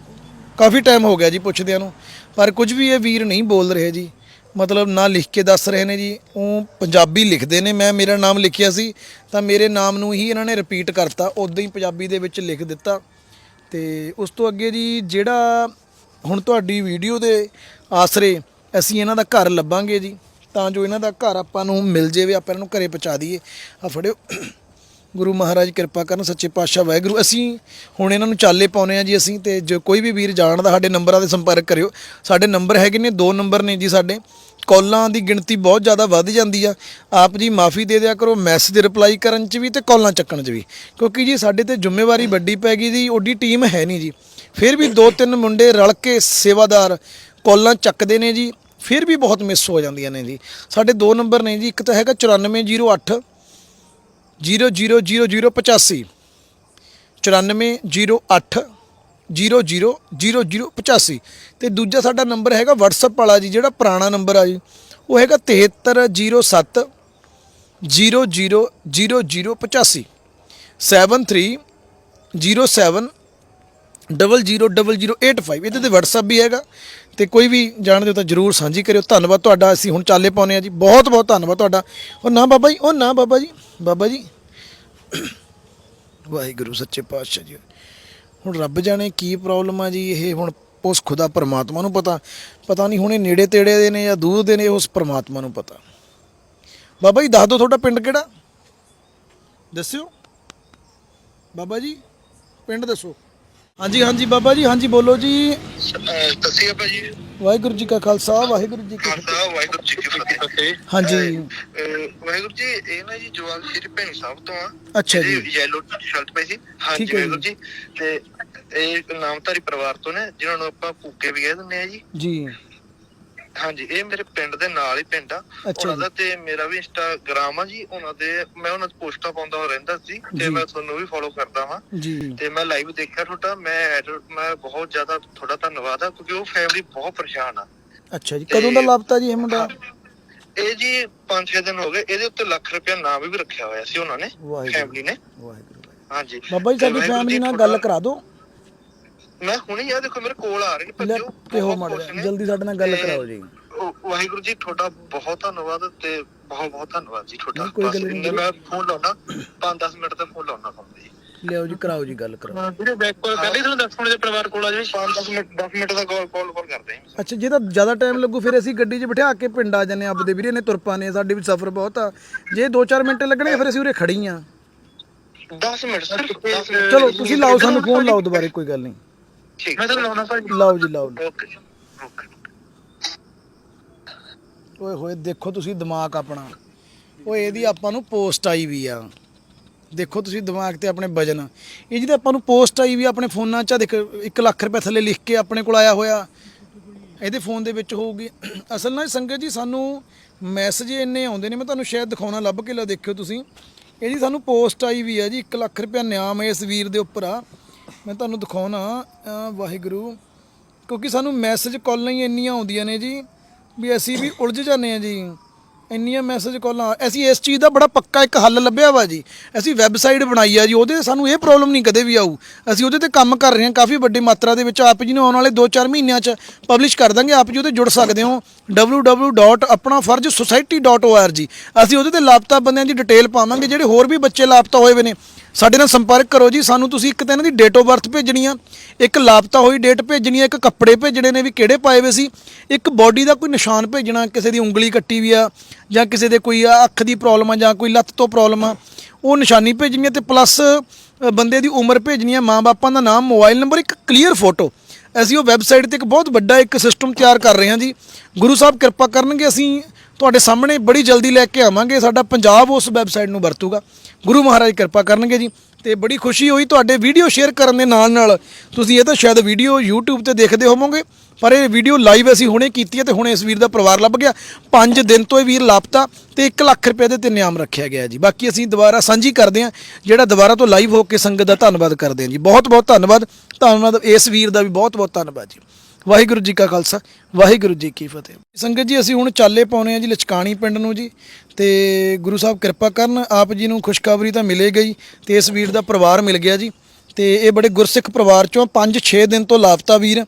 ਕਾਫੀ ਟਾਈਮ ਹੋ ਗਿਆ ਜੀ ਪੁੱਛਦਿਆਂ ਨੂੰ। ਪਰ ਕੁਝ ਵੀ ਇਹ ਵੀਰ ਨਹੀਂ ਬੋਲ ਰਹੇ ਜੀ। ਮਤਲਬ ਨਾ ਲਿਖ ਕੇ ਦੱਸ ਰਹੇ ਨੇ ਜੀ। ਉਹ ਪੰਜਾਬੀ ਲਿਖਦੇ ਨੇ। ਮੈਂ ਮੇਰਾ ਨਾਮ ਲਿਖਿਆ ਸੀ, ਤਾਂ ਮੇਰੇ ਨਾਮ ਨੂੰ ਹੀ ਇਹਨਾਂ ਨੇ ਰਿਪੀਟ ਕਰਤਾ। ਉਦਾਂ ਹੀ ਪੰਜਾਬੀ ਦੇ ਵਿੱਚ ਲਿਖ ਦਿੱਤਾ। ਤੇ ਉਸ ਤੋਂ ਅੱਗੇ ਜੀ, ਜਿਹੜਾ ਹੁਣ ਤੁਹਾਡੀ ਵੀਡੀਓ ਦੇ ਆਸਰੇ ਅਸੀਂ ਇਹਨਾਂ ਦਾ ਘਰ ਲੱਭਾਂਗੇ ਜੀ। ਤਾਂ ਜੋ ਇਹਨਾਂ ਦਾ ਘਰ ਆਪਾਂ ਨੂੰ ਮਿਲ ਜਾਵੇ, ਆਪਾਂ ਇਹਨਾਂ ਨੂੰ ਘਰੇ ਪਹੁੰਚਾ ਦਈਏ। ਆ ਫੜਿਓ। ਗੁਰੂ ਮਹਾਰਾਜ ਕਿਰਪਾ ਕਰਨ, ਸੱਚੇ ਪਾਤਸ਼ਾਹ ਵਾਹਿਗੁਰੂ। ਅਸੀਂ ਹੁਣ ਇਹਨਾਂ ਨੂੰ ਚਾਲੇ ਪਾਉਨੇ ਆ ਜੀ ਅਸੀਂ ਤੇ ਜੋ ਕੋਈ ਵੀ ਵੀਰ ਜਾਣਦਾ, ਸਾਡੇ ਨੰਬਰਾਂ ਤੇ ਸੰਪਰਕ ਕਰਿਓ। ਸਾਡੇ ਨੰਬਰ ਹੈਗੇ ਨੇ, ਦੋ ਨੰਬਰ ਨੇ ਜੀ ਸਾਡੇ। ਕਾਲਾਂ ਦੀ ਗਿਣਤੀ ਬਹੁਤ ਜ਼ਿਆਦਾ ਵੱਧ ਜਾਂਦੀ ਆ। ਆਪ ਜੀ ਮਾਫੀ ਦੇ ਦਿਆ ਕਰੋ, ਮੈਸੇਜ ਰਿਪਲਾਈ ਕਰਨ ਚ ਵੀ ਤੇ ਕਾਲਾਂ ਚੱਕਣ ਚ ਵੀ। ਕਿਉਂਕਿ ਜੀ ਸਾਡੇ ਤੇ ਜ਼ਿੰਮੇਵਾਰੀ ਵੱਡੀ ਪੈ ਗਈ ਜੀ, ਓਡੀ ਟੀਮ ਹੈ ਨਹੀਂ ਜੀ। ਫਿਰ ਵੀ ਦੋ ਤਿੰਨ ਮੁੰਡੇ ਰਲ ਕੇ ਸੇਵਾਦਾਰ ਕੋਲਾਂ ਚੱਕਦੇ ਨੇ ਜੀ, ਫਿਰ ਵੀ ਬਹੁਤ ਮਿਸ ਹੋ ਜਾਂਦੀਆਂ ਨੇ ਜੀ। ਸਾਡੇ ਦੋ ਨੰਬਰ ਨੇ ਜੀ, ਇੱਕ ਤਾਂ ਹੈਗਾ 9408 00085 9408 000085 ਤੇ ਦੂਜਾ ਸਾਡਾ ਨੰਬਰ ਹੈਗਾ WhatsApp ਵਾਲਾ ਜੀ, ਜਿਹੜਾ ਪੁਰਾਣਾ ਨੰਬਰ ਆ ਜੀ, ਉਹ ਹੈਗਾ 7307 000085 7307 000085 ਇਹਦੇ ਤੇ WhatsApp ਵੀ ਹੈਗਾ। ਤੇ ਕੋਈ ਵੀ ਜਾਣਦੇ ਹੋ ਤਾਂ ਜਰੂਰ ਸਾਂਝੀ ਕਰਿਓ। ਧੰਨਵਾਦ ਤੁਹਾਡਾ। ਅਸੀਂ ਹੁਣ ਚਾਲੇ ਪਾਉਨੇ ਆ ਜੀ। ਬਹੁਤ ਬਹੁਤ ਧੰਨਵਾਦ ਤੁਹਾਡਾ। ਉਹ ਨਾ ਬਾਬਾ ਜੀ, ਉਹ ਨਾ ਬਾਬਾ ਜੀ। ਬਾਬਾ ਜੀ। ਵਾਹਿਗੁਰੂ, ਸੱਚੇ ਪਾਤਸ਼ਾਹ ਜੀ। ਹੁਣ ਰੱਬ ਜਾਣੇ ਕੀ ਪ੍ਰੋਬਲਮ ਆ ਜੀ। ਇਹ ਹੁਣ ਉਸ ਖੁਦਾ ਪਰਮਾਤਮਾ ਨੂੰ ਪਤਾ। ਪਤਾ ਨਹੀਂ ਹੁਣੇ ਨੇੜੇ ਤੇੜੇ ਦੇ ਨੇ ਜਾਂ ਦੂਰ ਦੇ ਨੇ, ਉਸ ਪਰਮਾਤਮਾ ਨੂੰ ਪਤਾ। ਬਾਬਾ ਜੀ, ਦੱਸ ਦਿਓ ਤੁਹਾਡਾ ਪਿੰਡ ਕਿਹੜਾ? ਦੱਸਿਓ। ਬਾਬਾ ਜੀ, ਪਿੰਡ ਦੱਸੋ। ਹਾਂਜੀ ਹਾਂਜੀ ਬਾਬਾ ਜੀ ਹਾਂਜੀ ਬੋਲੋ ਜੀ। ਤਸੀਆ ਭਾਜੀ ਵਾਹਿਗੁਰੂ ਜੀ ਕਾ ਖਾਲਸਾ ਵਾਹਿਗੁਰੂ ਜੀ ਕੀ ਫਤਿਹ। ਖਾਲਸਾ ਵਾਹਿਗੁਰੂ ਜੀ ਕੀ ਫਤਿਹ। ਹਾਂਜੀ। ਵਾਹਿਗੁਰੂ ਜੀ ਇਹ ਨਾ ਜੀ ਜਵਾਨ ਸ਼੍ਰੀ ਭੈਣੀ ਸਾਹਿਬ ਤੋਂ ਆ। ਅੱਛਾ ਜੀ। ਯੈਲੋ ਸ਼ਰਟ ਪਈ ਸੀ। ਹਾਂਜੀ। ਵਾਹਿਗੁਰੂ ਜੀ। ਤੇ ਇਹ ਨਾਮਧਾਰੀ ਪਰਿਵਾਰ ਤੋਂ ਨੇ ਜਿਨ੍ਹਾਂ ਨੂੰ ਆਪਾਂ ਕੂਕੇ ਵੀ ਕਹਿ ਦਿੰਦੇ ਆ ਜੀ। ਜੀ। ਹਾਂਜੀ ਇਹ ਮੇਰੇ ਪਿੰਡ ਦੇ ਨਾਲ ਹੀ ਪਿੰਡ ਆ। ਅੱਛਾ ਉਹਨਾਂ। ਦਾ ਤੇ ਮੇਰਾ ਵੀ ਇੰਸਟਾਗ੍ਰਾਮ ਆ ਜੀ ਉਹਨਾਂ ਦੇ ਮੈਂ ਉਹਨਾਂ ਦੀ ਪੋਸਟਾਂ ਪਾਉਂਦਾ ਹੋ ਰਹਿੰਦਾ ਸੀ। ਤੇ ਮੈਂ ਤੁਹਾਨੂੰ ਵੀ ਫੋਲੋ ਕਰਦਾ ਵਾਂ। ਜੀ। ਤੇ ਮੈਂ ਲਾਈਵ ਦੇਖਿਆ ਤੁਹਾਡਾ ਮੈਂ ਮੈਂ ਬਹੁਤ ਜ਼ਿਆਦਾ ਤੁਹਾਡਾ ਧੰਨਵਾਦ ਆ ਕਿਉਂਕਿ ਉਹ ਫੈਮਿਲੀ ਬਹੁਤ ਪਰੇਸ਼ਾਨ ਆ। ਅੱਛਾ ਜੀ ਕਦੋਂ ਦਾ ਲਾਪਤਾ ਜੀ ਇਹ ਮੁੰਡਾ? ਇਹ ਜੀ 5-6 ਦਿਨ ਹੋ ਗਏ ਇਹਦੇ ਉੱਤੇ ਲੱਖ ਰੁਪਇਆ ਨਾਮ ਵੀ ਰੱਖਿਆ ਹੋਇਆ ਸੀ ਉਹਨਾਂ ਨੇ ਫੈਮਿਲੀ ਨੇ। ਵਾਹਿਗੁਰੂ ਹਾਂਜੀ। ਬਾਬਾ ਜੀ ਸਾਡੀ ਫੈਮਿਲੀ ਨਾਲ ਗੱਲ ਕਰਾ ਦਿਓ। ਮੈਂ ਹੁਣੇ ਯਾਰ ਦੇਖੋ ਮੇਰੇ ਕੋਲ ਆ ਰਹੀ ਲੈ ਭੱਜੋ ਬਹੁਤ ਮਾੜਾ ਖੁਸ਼ ਨੇ। ਜਲਦੀ ਸਾਡੇ ਨਾਲ ਗੱਲ ਤੇ ਕਰਾਓ ਜੀ। ਉਹ- ਵਾਹਿਗੁਰੂ ਜੀ ਤੁਹਾਡਾ ਬਹੁਤ ਧੰਨਵਾਦ ਤੇ ਬਹੁਤ ਬਹੁਤ ਧੰਨਵਾਦ ਜੀ ਤੁਹਾਡਾ। ਨਹੀਂ, ਕੋਈ ਬਸ ਗੱਲ ਨਹੀਂ ਇੰਨੇ ਮੈਂ ਫੋਨ ਲਾਉਣਾ 5-10 ਮਿੰਟ ਤੱਕ ਫੋਨ ਲਾਉਣਾ ਤੁਹਾਨੂੰ ਜੀ। ਲਿਆਓ ਜੀ ਕਰਾਓ ਜੀ ਗੱਲ ਕਰਾਓ। ਵੀਰੇ ਬੈਕ ਕਾਲ ਕਰ ਲਈ ਤੁਹਾਨੂੰ 10 ਮਿੰਟ ਦੇ ਪਰਿਵਾਰ ਕੋਲ ਆ ਜੀ। 5-10 ਮਿੰਟ 10 ਮਿੰਟ ਦਾ ਕਾਲ ਕਾਲ ਕਾਲ ਕਰਦੇ ਹਾਂ ਅੱਛਾ ਜੇ ਤਾਂ ਜ਼ਿਆਦਾ ਟਾਈਮ ਲੱਗੂ ਫਿਰ ਅਸੀਂ ਗੱਡੀ 'ਚ ਬਿਠਾ ਕੇ ਪਿੰਡ ਆ ਜਾਂਦੇ ਹਾਂ ਆਪਦੇ ਵੀਰੇ ਨੇ ਤੁਰਪਾ ਨੇ ਸਾਡੇ ਵੀ ਸਫ਼ਰ ਬਹੁਤ ਆ। ਜੇ 2-4 ਮਿੰਟ ਲੱਗਣਗੇ ਫਿਰ ਅਸੀਂ ਉਰੇ ਖੜੀ ਆ 10 ਮਿੰਟ ਸਿਰਫ 10 ਮਿੰਟ। ਚਲੋ ਤੁਸੀਂ ਲਾਓ ਸਾਨੂੰ ਫੋਨ ਲਾਓ ਦੁਬਾਰੇ ਕੋਈ ਗੱਲ ਨਹੀਂ। ਠੀਕ। ਮੈਂ ਤੁਹਾਨੂੰ ਲਾਉਣਾ ਭਾਜੀ ਲਾਓ ਜੀ ਲਾਓ ਓਕੇ ਜੀ। ਓਕੇ ਓਏ ਹੋਏ ਦੇਖੋ ਤੁਸੀਂ ਦਿਮਾਗ ਆਪਣਾ। ਓਏ ਇਹਦੀ ਆਪਾਂ ਨੂੰ ਪੋਸਟ ਆਈ ਵੀ ਆ। ਦੇਖੋ ਤੁਸੀਂ ਦਿਮਾਗ ਤੇ ਆਪਣੇ ਵਜਨ। ਇਹ ਜਿਹਦੇ ਆਪਾਂ ਨੂੰ ਪੋਸਟ ਆਈ ਵੀ ਆ ਆਪਣੇ ਫੋਨਾਂ 'ਚ ਆ ਦੇਖ 1 ਲੱਖ ਰੁਪਏ ਥੱਲੇ ਲਿਖ ਕੇ ਆਪਣੇ ਕੋਲ ਆਇਆ ਹੋਇਆ। ਇਹਦੇ ਫੋਨ ਦੇ ਵਿੱਚ ਹੋਊਗੀ। ਅਸਲ ਨਾਲ ਸੰਗਤ ਜੀ ਸਾਨੂੰ ਮੈਸੇਜ ਇੰਨੇ ਆਉਂਦੇ ਨੇ ਮੈਂ ਤੁਹਾਨੂੰ ਸ਼ਾਇਦ ਦਿਖਾਉਣਾ ਲੱਭ ਕੇ ਲਾ ਦੇਖਿਓ ਤੁਸੀਂ। ਇਹ ਜੀ ਸਾਨੂੰ ਪੋਸਟ ਆਈ ਵੀ ਆ ਜੀ 1 ਲੱਖ ਰੁਪਏ ਨਿਆਮ ਇਸ ਵੀਰ ਦੇ ਉੱਪਰ ਆ। ਮੈਂ ਤੁਹਾਨੂੰ ਦਿਖਾਉਣਾ ਵਾਹਿਗੁਰੂ। ਕਿਉਂਕਿ ਸਾਨੂੰ ਮੈਸੇਜ ਕਾਲਾਂ ਹੀ ਇੰਨੀਆਂ ਆਉਂਦੀਆਂ ਨੇ ਜੀ, ਵੀ ਅਸੀਂ ਵੀ ਉਲਝ ਜਾਂਦੇ ਆ ਜੀ। ਇੰਨੀਆਂ ਮੈਸੇਜ ਕਾਲਾਂ ਅਸੀਂ ਇਸ ਚੀਜ਼ ਦਾ ਬੜਾ ਪੱਕਾ ਇੱਕ ਹੱਲ ਲੱਭਿਆ ਵਾ ਜੀ। ਅਸੀਂ ਵੈਬਸਾਈਟ ਬਣਾਈ ਆ ਜੀ, ਉਹਦੇ ਤੇ ਸਾਨੂੰ ਇਹ ਪ੍ਰੋਬਲਮ ਨਹੀਂ ਕਦੇ ਵੀ ਆਊ। ਅਸੀਂ ਉਹਦੇ ਤੇ ਕੰਮ ਕਰ ਰਹੇ ਹਾਂ, ਕਾਫੀ ਵੱਡੀ ਮਾਤਰਾ ਦੇ ਵਿੱਚ। ਆਪ ਜੀ ਨੂੰ ਆਉਣ ਵਾਲੇ 2-4 ਮਹੀਨਿਆਂ 'ਚ ਪਬਲਿਸ਼ ਕਰ ਦਾਂਗੇ, ਆਪ ਜੀ ਉਹਦੇ ਜੁੜ ਸਕਦੇ ਹੋ। www.apnafarj.society.org ਅਸੀਂ ਉਹਦੇ ਤੇ ਲਾਪਤਾ ਬੰਦਿਆਂ ਦੀ ਡਿਟੇਲ ਪਾਵਾਂਗੇ, ਜਿਹੜੇ ਹੋਰ ਵੀ ਬੱਚੇ ਲਾਪਤਾ ਹੋਏ ਵੇ ਨੇ। ਸਾਡੇ ਨਾਲ ਸੰਪਰਕ ਕਰੋ ਜੀ। ਸਾਨੂੰ ਤੁਸੀਂ ਇੱਕ ਤਾਂ ਇਹਨਾਂ ਦੀ ਡੇਟ ਆਫ ਬਰਥ ਭੇਜਣੀ ਆ। ਇੱਕ ਲਾਪਤਾ ਹੋਈ ਡੇਟ ਭੇਜਣੀ ਆ, ਇੱਕ ਕੱਪੜੇ ਭੇਜਣੇ ਨੇ ਵੀ ਕਿਹੜੇ ਪਾਏ ਵੇ ਸੀ। ਇੱਕ ਬਾਡੀ ਦਾ ਕੋਈ ਨਿਸ਼ਾਨ ਭੇਜਣਾ, ਕਿਸੇ ਦੀ ਉਂਗਲੀ ਕੱਟੀ ਵੀ ਆ, ਜਾਂ ਕਿਸੇ ਦੇ ਕੋਈ ਅੱਖ ਦੀ ਪ੍ਰੋਬਲਮ ਆ, ਜਾਂ ਕੋਈ ਲੱਤ ਤੋਂ ਪ੍ਰੋਬਲਮ ਆ, ਉਹ ਨਿਸ਼ਾਨੀ ਭੇਜਣੀ ਆ ਤੇ ਪਲੱਸ ਬੰਦੇ ਦੀ ਉਮਰ ਭੇਜਣੀ ਆ। ਮਾਂ-ਬਾਪਾਂ ਦਾ ਨਾਮ ਮੋਬਾਈਲ ਨੰਬਰ ਇੱਕ ਕਲੀਅਰ ਫੋਟੋ ਅਸੀਂ ਉਹ ਵੈਬਸਾਈਟ ਤੇ ਇੱਕ ਬਹੁਤ ਵੱਡਾ ਇੱਕ ਸਿਸਟਮ ਤਿਆਰ ਕਰ ਰਹੇ ਹਾਂ ਜੀ। ਗੁਰੂ ਸਾਹਿਬ ਕਿਰਪਾ ਕਰਨਗੇ, ਅਸੀਂ ਤੁਹਾਡੇ ਸਾਹਮਣੇ ਬੜੀ ਜਲਦੀ ਲੈ ਕੇ ਆਵਾਂਗੇ, ਸਾਡਾ ਪੰਜਾਬ ਉਸ ਵੈਬਸਾਈਟ ਨੂੰ ਵਰਤੂਗਾ। ਗੁਰੂ ਮਹਾਰਾਜ ਕਿਰਪਾ ਕਰਨਗੇ ਜੀ। ਤੇ ਬੜੀ ਖੁਸ਼ੀ ਹੋਈ ਤੁਹਾਡੇ ਵੀਡੀਓ ਸ਼ੇਅਰ ਕਰਨ ਦੇ ਨਾਲ ਨਾਲ ਤੁਸੀਂ ਇਹ ਤਾਂ ਸ਼ਾਇਦ ਵੀਡੀਓ YouTube ਤੇ ਦੇਖਦੇ ਹੋਵੋਗੇ, ਪਰ ਇਹ ਵੀਡੀਓ ਲਾਈਵ ਅਸੀਂ ਹੁਣੇ ਕੀਤੀ ਹੈ ਤੇ ਹੁਣੇ ਇਸ ਵੀਰ ਦਾ ਪਰਿਵਾਰ ਲੱਭ ਗਿਆ। 5 ਦਿਨ ਤੋਂ ਇਹ ਵੀਰ ਲਾਪਤਾ ਤੇ 1 ਲੱਖ ਰੁਪਏ ਦੇ ਤੇ ਨਿਯਮ ਰੱਖਿਆ ਗਿਆ ਜੀ। ਬਾਕੀ ਅਸੀਂ ਦੁਬਾਰਾ ਸਾਂਝੀ ਕਰਦੇ ਹਾਂ, ਜਿਹੜਾ ਦੁਬਾਰਾ ਤੋਂ ਲਾਈਵ ਹੋ ਕੇ ਸੰਗਤ ਦਾ ਧੰਨਵਾਦ ਕਰਦੇ ਹਾਂ ਜੀ। ਬਹੁਤ ਬਹੁਤ ਧੰਨਵਾਦ। ਧੰਨਵਾਦ ਇਸ ਵੀਰ ਦਾ ਵੀ ਬਹੁਤ ਬਹੁਤ ਧੰਨਵਾਦ ਜੀ। ਵਾਹਿਗੁਰੂ ਜੀ ਕਾ ਖਾਲਸਾ, ਵਾਹਿਗੁਰੂ ਜੀ ਕੀ ਫਤਿਹ। ਸੰਗਤ ਜੀ, ਅਸੀਂ ਹੁਣ ਚਾਲੇ ਪਾਉਨੇ ਆ ਜੀ ਲਚਕਾਣੀ ਪਿੰਡ ਨੂੰ ਜੀ, ਤੇ ਗੁਰੂ ਸਾਹਿਬ ਕਿਰਪਾ ਕਰਨ, ਆਪ ਜੀ ਨੂੰ ਖੁਸ਼ਖਬਰੀ ਤਾਂ ਮਿਲੇ ਗਈ, ਤੇ ਇਸ ਵੀਰ ਦਾ ਪਰਿਵਾਰ ਮਿਲ ਗਿਆ ਜੀ। ਤੇ ਇਹ ਬੜੇ ਗੁਰਸਿੱਖ ਪਰਿਵਾਰ ਚੋਂ 5-6 ਦਿਨ ਤੋਂ ਲਾਪਤਾ ਵੀਰ,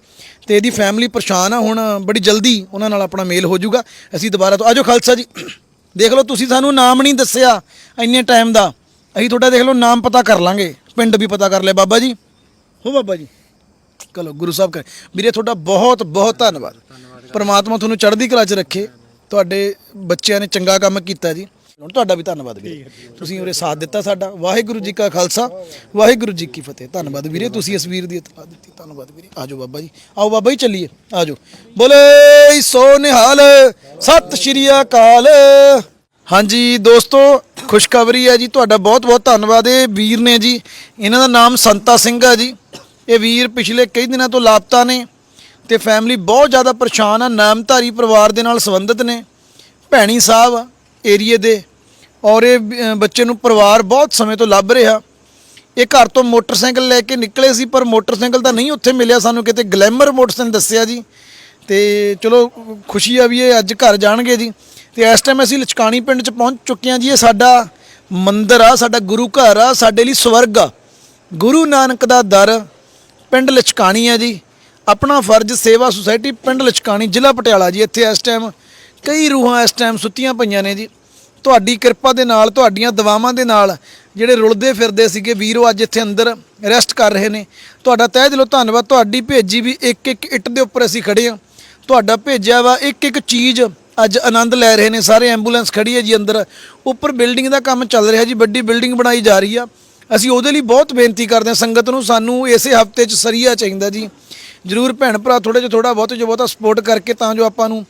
ਤੇ ਇਹਦੀ ਫੈਮਿਲੀ ਪਰੇਸ਼ਾਨ ਆ, ਹੁਣ ਬੜੀ ਜਲਦੀ ਉਹਨਾਂ ਨਾਲ ਆਪਣਾ ਮੇਲ ਹੋ ਜਾਊਗਾ। ਅਸੀਂ ਦੁਬਾਰਾ ਤੋਂ ਆਜੋ ਖਾਲਸਾ ਜੀ, ਦੇਖ ਲਓ ਤੁਸੀਂ ਸਾਨੂੰ ਨਾਮ ਨਹੀਂ ਦੱਸਿਆ ਇੰਨੇ ਟਾਈਮ ਦਾ। ਅਸੀਂ ਤੁਹਾਡਾ ਦੇਖ ਲਓ ਨਾਮ ਪਤਾ ਕਰ ਲਾਂਗੇ, ਪਿੰਡ ਵੀ ਪਤਾ ਕਰ ਲਿਆ ਬਾਬਾ ਜੀ। ਹੋ ਬਾਬਾ ਜੀ। ਚਲੋ ਗੁਰੂ ਸਾਹਿਬ ਕਰੇ ਵੀਰੇ, ਤੁਹਾਡਾ ਬਹੁਤ ਬਹੁਤ ਧੰਨਵਾਦ। ਪਰਮਾਤਮਾ ਤੁਹਾਨੂੰ ਚੜ੍ਹਦੀ ਕਲਾ 'ਚ ਰੱਖੇ। ਤੁਹਾਡੇ ਬੱਚਿਆਂ ਨੇ ਚੰਗਾ ਕੰਮ ਕੀਤਾ ਜੀ। ਹੁਣ ਤੁਹਾਡਾ ਵੀ ਧੰਨਵਾਦ ਵੀਰੇ। ਤੁਸੀਂ ਉਰੇ ਸਾਥ ਦਿੱਤਾ ਸਾਡਾ। ਵਾਹਿਗੁਰੂ ਜੀ ਕਾ ਖਾਲਸਾ। ਵਾਹਿਗੁਰੂ ਜੀ ਕੀ ਫਤਿਹ। ਧੰਨਵਾਦ ਵੀਰੇ। ਤੁਸੀਂ ਇਸ ਵੀਰ ਦੀ ਇਤਫਾਕ ਦਿੱਤੀ। ਧੰਨਵਾਦ ਵੀਰੇ। ਆਜੋ ਬਾਬਾ ਜੀ। ਆਓ ਬਾਬਾ ਜੀ, ਚੱਲੀਏ। ਆਜੋ। ਬੋਲੇ ਸੋ ਨਿਹਾਲ ਸਤਿ ਸ਼੍ਰੀ ਅਕਾਲ। ਹਾਂਜੀ ਦੋਸਤੋ, ਖੁਸ਼ਖਬਰੀ ਹੈ ਜੀ। ਤੁਹਾਡਾ ਬਹੁਤ ਬਹੁਤ ਧੰਨਵਾਦ। ਇਹ ਵੀਰ ਨੇ ਜੀ, ਇਹਨਾਂ ਦਾ ਨਾਮ ਸੰਤਾ ਸਿੰਘ ਹੈ ਜੀ। ਇਹ ਵੀਰ ਪਿਛਲੇ ਕਈ ਦਿਨਾਂ ਤੋਂ ਲਾਪਤਾ ਨੇ ਤੇ ਫੈਮਿਲੀ ਬਹੁਤ ਜ਼ਿਆਦਾ ਪਰੇਸ਼ਾਨ ਆ ਨਾਮਧਾਰੀ ਪਰਿਵਾਰ ਦੇ ਨਾਲ ਸੰਬੰਧਿਤ ਨੇ ਭੈਣੀ ਸਾਹਿਬ ਏਰੀਏ ਦੇ ਔਰ ਇਹ ਅ, ਬੱਚੇ ਨੂੰ ਪਰਿਵਾਰ ਬਹੁਤ ਸਮੇਂ ਤੋਂ ਲੱਭ ਰਿਹਾ। ਇਹ ਘਰ ਤੋਂ ਮੋਟਰਸਾਈਕਲ ਲੈ ਕੇ ਨਿਕਲੇ ਸੀ ਪਰ ਮੋਟਰਸਾਈਕਲ ਤਾਂ ਨਹੀਂ ਉੱਥੇ ਮਿਲਿਆ ਸਾਨੂੰ ਕਿਤੇ ਗਲੈਮਰ ਮੋਟਰਸਾਈਕਲ ਦੱਸਿਆ ਜੀ। ਤੇ ਚਲੋ ਖੁਸ਼ੀ ਆ ਵੀ ਇਹ ਅੱਜ ਘਰ ਜਾਣਗੇ ਜੀ। ਤੇ ਇਸ ਟਾਈਮ ਅਸੀਂ ਲਚਕਾਣੀ ਪਿੰਡ 'ਚ ਪਹੁੰਚ ਚੁੱਕੇ ਹਾਂ ਜੀ ਇਹ ਸਾਡਾ ਮੰਦਿਰ ਆ ਸਾਡਾ ਗੁਰੂ ਘਰ ਆ ਸਾਡੇ ਲਈ ਸਵਰਗ ਆ। ਗੁਰੂ ਨਾਨਕ ਦਾ ਦਰ ਪਿੰਡ ਲਚਕਾਣੀ ਹੈ ਜੀ। ਆਪਣਾ ਫਰਜ਼ ਸੇਵਾ ਸੁਸਾਇਟੀ ਪਿੰਡ ਲਚਕਾਣੀ, ਜ਼ਿਲ੍ਹਾ ਪਟਿਆਲਾ ਜੀ, ਇੱਥੇ ਇਸ ਟਾਈਮ ਕਈ ਰੂਹਾਂ ਇਸ ਟਾਈਮ ਸੁੱਤੀਆਂ ਪਈਆਂ ਨੇ ਜੀ। ਤੁਹਾਡੀ ਕਿਰਪਾ ਦੇ ਨਾਲ, ਤੁਹਾਡੀਆਂ ਦਵਾਵਾਂ ਦੇ ਨਾਲ ਜਿਹੜੇ ਰੁਲਦੇ ਫਿਰਦੇ ਸੀਗੇ, ਵੀਰੋ ਅੱਜ ਇੱਥੇ ਅੰਦਰ ਰੈਸਟ ਕਰ ਰਹੇ ਨੇ। ਤੁਹਾਡਾ ਤਹਿ ਦਿਲੋਂ ਧੰਨਵਾਦ, ਤੁਹਾਡੀ ਭੇਜੀ ਵੀ ਇੱਕ ਇੱਕ ਇੱਟ ਦੇ ਉੱਪਰ ਅਸੀਂ ਖੜੇ ਹਾਂ। ਤੁਹਾਡਾ ਭੇਜਿਆ ਵਾ ਇੱਕ ਇੱਕ ਚੀਜ਼ ਅੱਜ ਆਨੰਦ ਲੈ ਰਹੇ ਨੇ। ਸਾਰੇ ਐਂਬੂਲੈਂਸ ਖੜੀ ਹੈ ਜੀ ਅੰਦਰ। ਉੱਪਰ ਬਿਲਡਿੰਗ ਦਾ ਕੰਮ ਚੱਲ ਰਿਹਾ ਜੀ, ਵੱਡੀ ਬਿਲਡਿੰਗ ਬਣਾਈ ਜਾ ਰਹੀ ਆ। ਅਸੀਂ ਉਹਦੇ ਲਈ ਬਹੁਤ ਬੇਨਤੀ ਕਰਦੇ ਹਾਂ। ਸੰਗਤ ਨੂੰ ਸਾਨੂੰ ਇਸੇ ਹਫ਼ਤੇ 'ਚ ਸਰੀਆ ਚਾਹੀਦਾ ਜੀ। ਜਰੂਰ ਭੈਣ ਭਰਾ ਥੋੜੇ ਜਿਹਾ ਥੋੜਾ ਬਹੁਤ, ਜੋ ਬਹੁਤਾ ਸਪੋਰਟ ਕਰਕੇ ਤਾਂ ਜੋ ਆਪਾਂ ਨੂੰ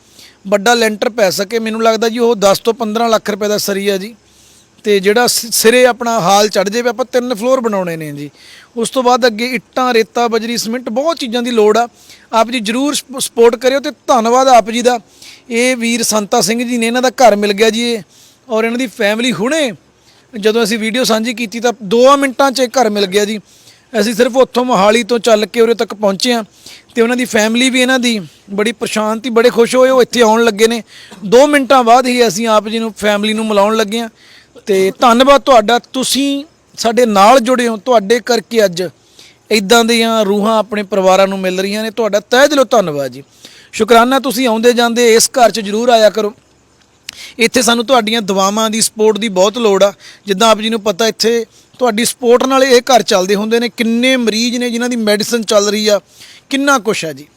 ਵੱਡਾ ਲੈਂਟਰ ਪੈ ਸਕੇ। ਮੈਨੂੰ ਲੱਗਦਾ ਜੀ ਉਹ 10 ਤੋਂ 15 ਲੱਖ ਰੁਪਏ ਦਾ ਸਰੀਆ ਜੀ। ਤੇ ਜਿਹੜਾ ਸ- ਸਿਰੇ ਆਪਣਾ ਹਾਲ ਚੜ ਜਾਵੇ, ਆਪਾਂ ਤਿੰਨ ਫਲੋਰ ਬਣਾਉਣੇ ਨੇ ਜੀ। ਉਸ ਤੋਂ ਬਾਅਦ ਅੱਗੇ ਇੱਟਾਂ, ਰੇਤਾ, ਬਜਰੀ, ਸਿਮੈਂਟ, ਬਹੁਤ ਚੀਜ਼ਾਂ ਦੀ ਲੋੜ ਆ। ਆਪ ਜੀ ਜਰੂਰ ਸਪੋਰਟ ਕਰਿਓ ਤੇ ਧੰਨਵਾਦ ਆਪ ਜੀ ਦਾ। ਇਹ ਵੀਰ ਸੰਤਾ ਸਿੰਘ ਜੀ ਨੇ ਇਹਨਾਂ ਦਾ ਘਰ ਮਿਲ ਗਿਆ ਜੀ ਇਹ। ਔਰ ਇਹਨਾਂ ਦੀ ਫੈਮਿਲੀ ਹੁਣੇ ਜਦੋਂ ਅਸੀਂ ਵੀਡੀਓ ਸਾਂਝੀ ਕੀਤੀ ਤਾਂ 2 ਮਿੰਟਾਂ 'ਚ ਘਰ ਮਿਲ ਗਿਆ ਜੀ। ਅਸੀਂ ਸਿਰਫ ਉੱਥੋਂ ਮੋਹਾਲੀ ਤੋਂ ਚੱਲ ਕੇ ਉਰੇ ਤੱਕ ਪਹੁੰਚੇ ਹਾਂ ਤੇ ਉਹਨਾਂ ਦੀ ਫੈਮਿਲੀ ਵੀ ਇਹਨਾਂ ਦੀ ਬੜੀ ਪਰੇਸ਼ਾਨ ਤੀ ਬੜੇ ਖੁਸ਼ ਹੋਏ, ਉਹ ਇੱਥੇ ਆਉਣ ਲੱਗੇ ਨੇ। 2 ਮਿੰਟਾਂ ਬਾਅਦ ਹੀ ਅਸੀਂ ਆਪ ਜੀ ਨੂੰ ਫੈਮਿਲੀ ਨੂੰ ਮਿਲਾਉਣ ਲੱਗੇ ਹਾਂ। ਤੇ ਧੰਨਵਾਦ ਤੁਹਾਡਾ, ਤੁਸੀਂ ਸਾਡੇ ਨਾਲ ਜੁੜੇ ਹੋ, ਤੁਹਾਡੇ ਕਰਕੇ ਅੱਜ ਇਦਾਂ ਦੀਆਂ ਰੂਹਾਂ ਆਪਣੇ ਪਰਿਵਾਰਾਂ ਨੂੰ ਮਿਲ ਰਹੀਆਂ ਨੇ। ਤੁਹਾਡਾ ਤਹਿ ਦਿਲੋਂ ਧੰਨਵਾਦ ਜੀ। ਸ਼ੁਕਰਾਨਾ, ਤੁਸੀਂ ਆਉਂਦੇ ਜਾਂਦੇ ਇਸ ਘਰ 'ਚ ਜਰੂਰ ਆਇਆ ਕਰੋ। ਇੱਥੇ ਸਾਨੂੰ ਤੁਹਾਡੀਆਂ ਦੁਆਵਾਂ ਦੀ ਸਪੋਰਟ ਦੀ ਬਹੁਤ ਲੋੜ ਆ। ਜਿੱਦਾਂ ਆਪ ਜੀ ਨੂੰ ਪਤਾ ਇੱਥੇ ਤੁਹਾਡੀ ਸਪੋਰਟ ਨਾਲ ਇਹ ਘਰ ਚੱਲਦੇ ਹੁੰਦੇ ਨੇ। ਕਿੰਨੇ ਮਰੀਜ਼ ਨੇ ਜਿਨ੍ਹਾਂ ਦੀ ਮੈਡੀਸਨ ਚੱਲ ਰਹੀ ਆ। ਕਿੰਨਾ ਕੁਛ ਆ ਜੀ।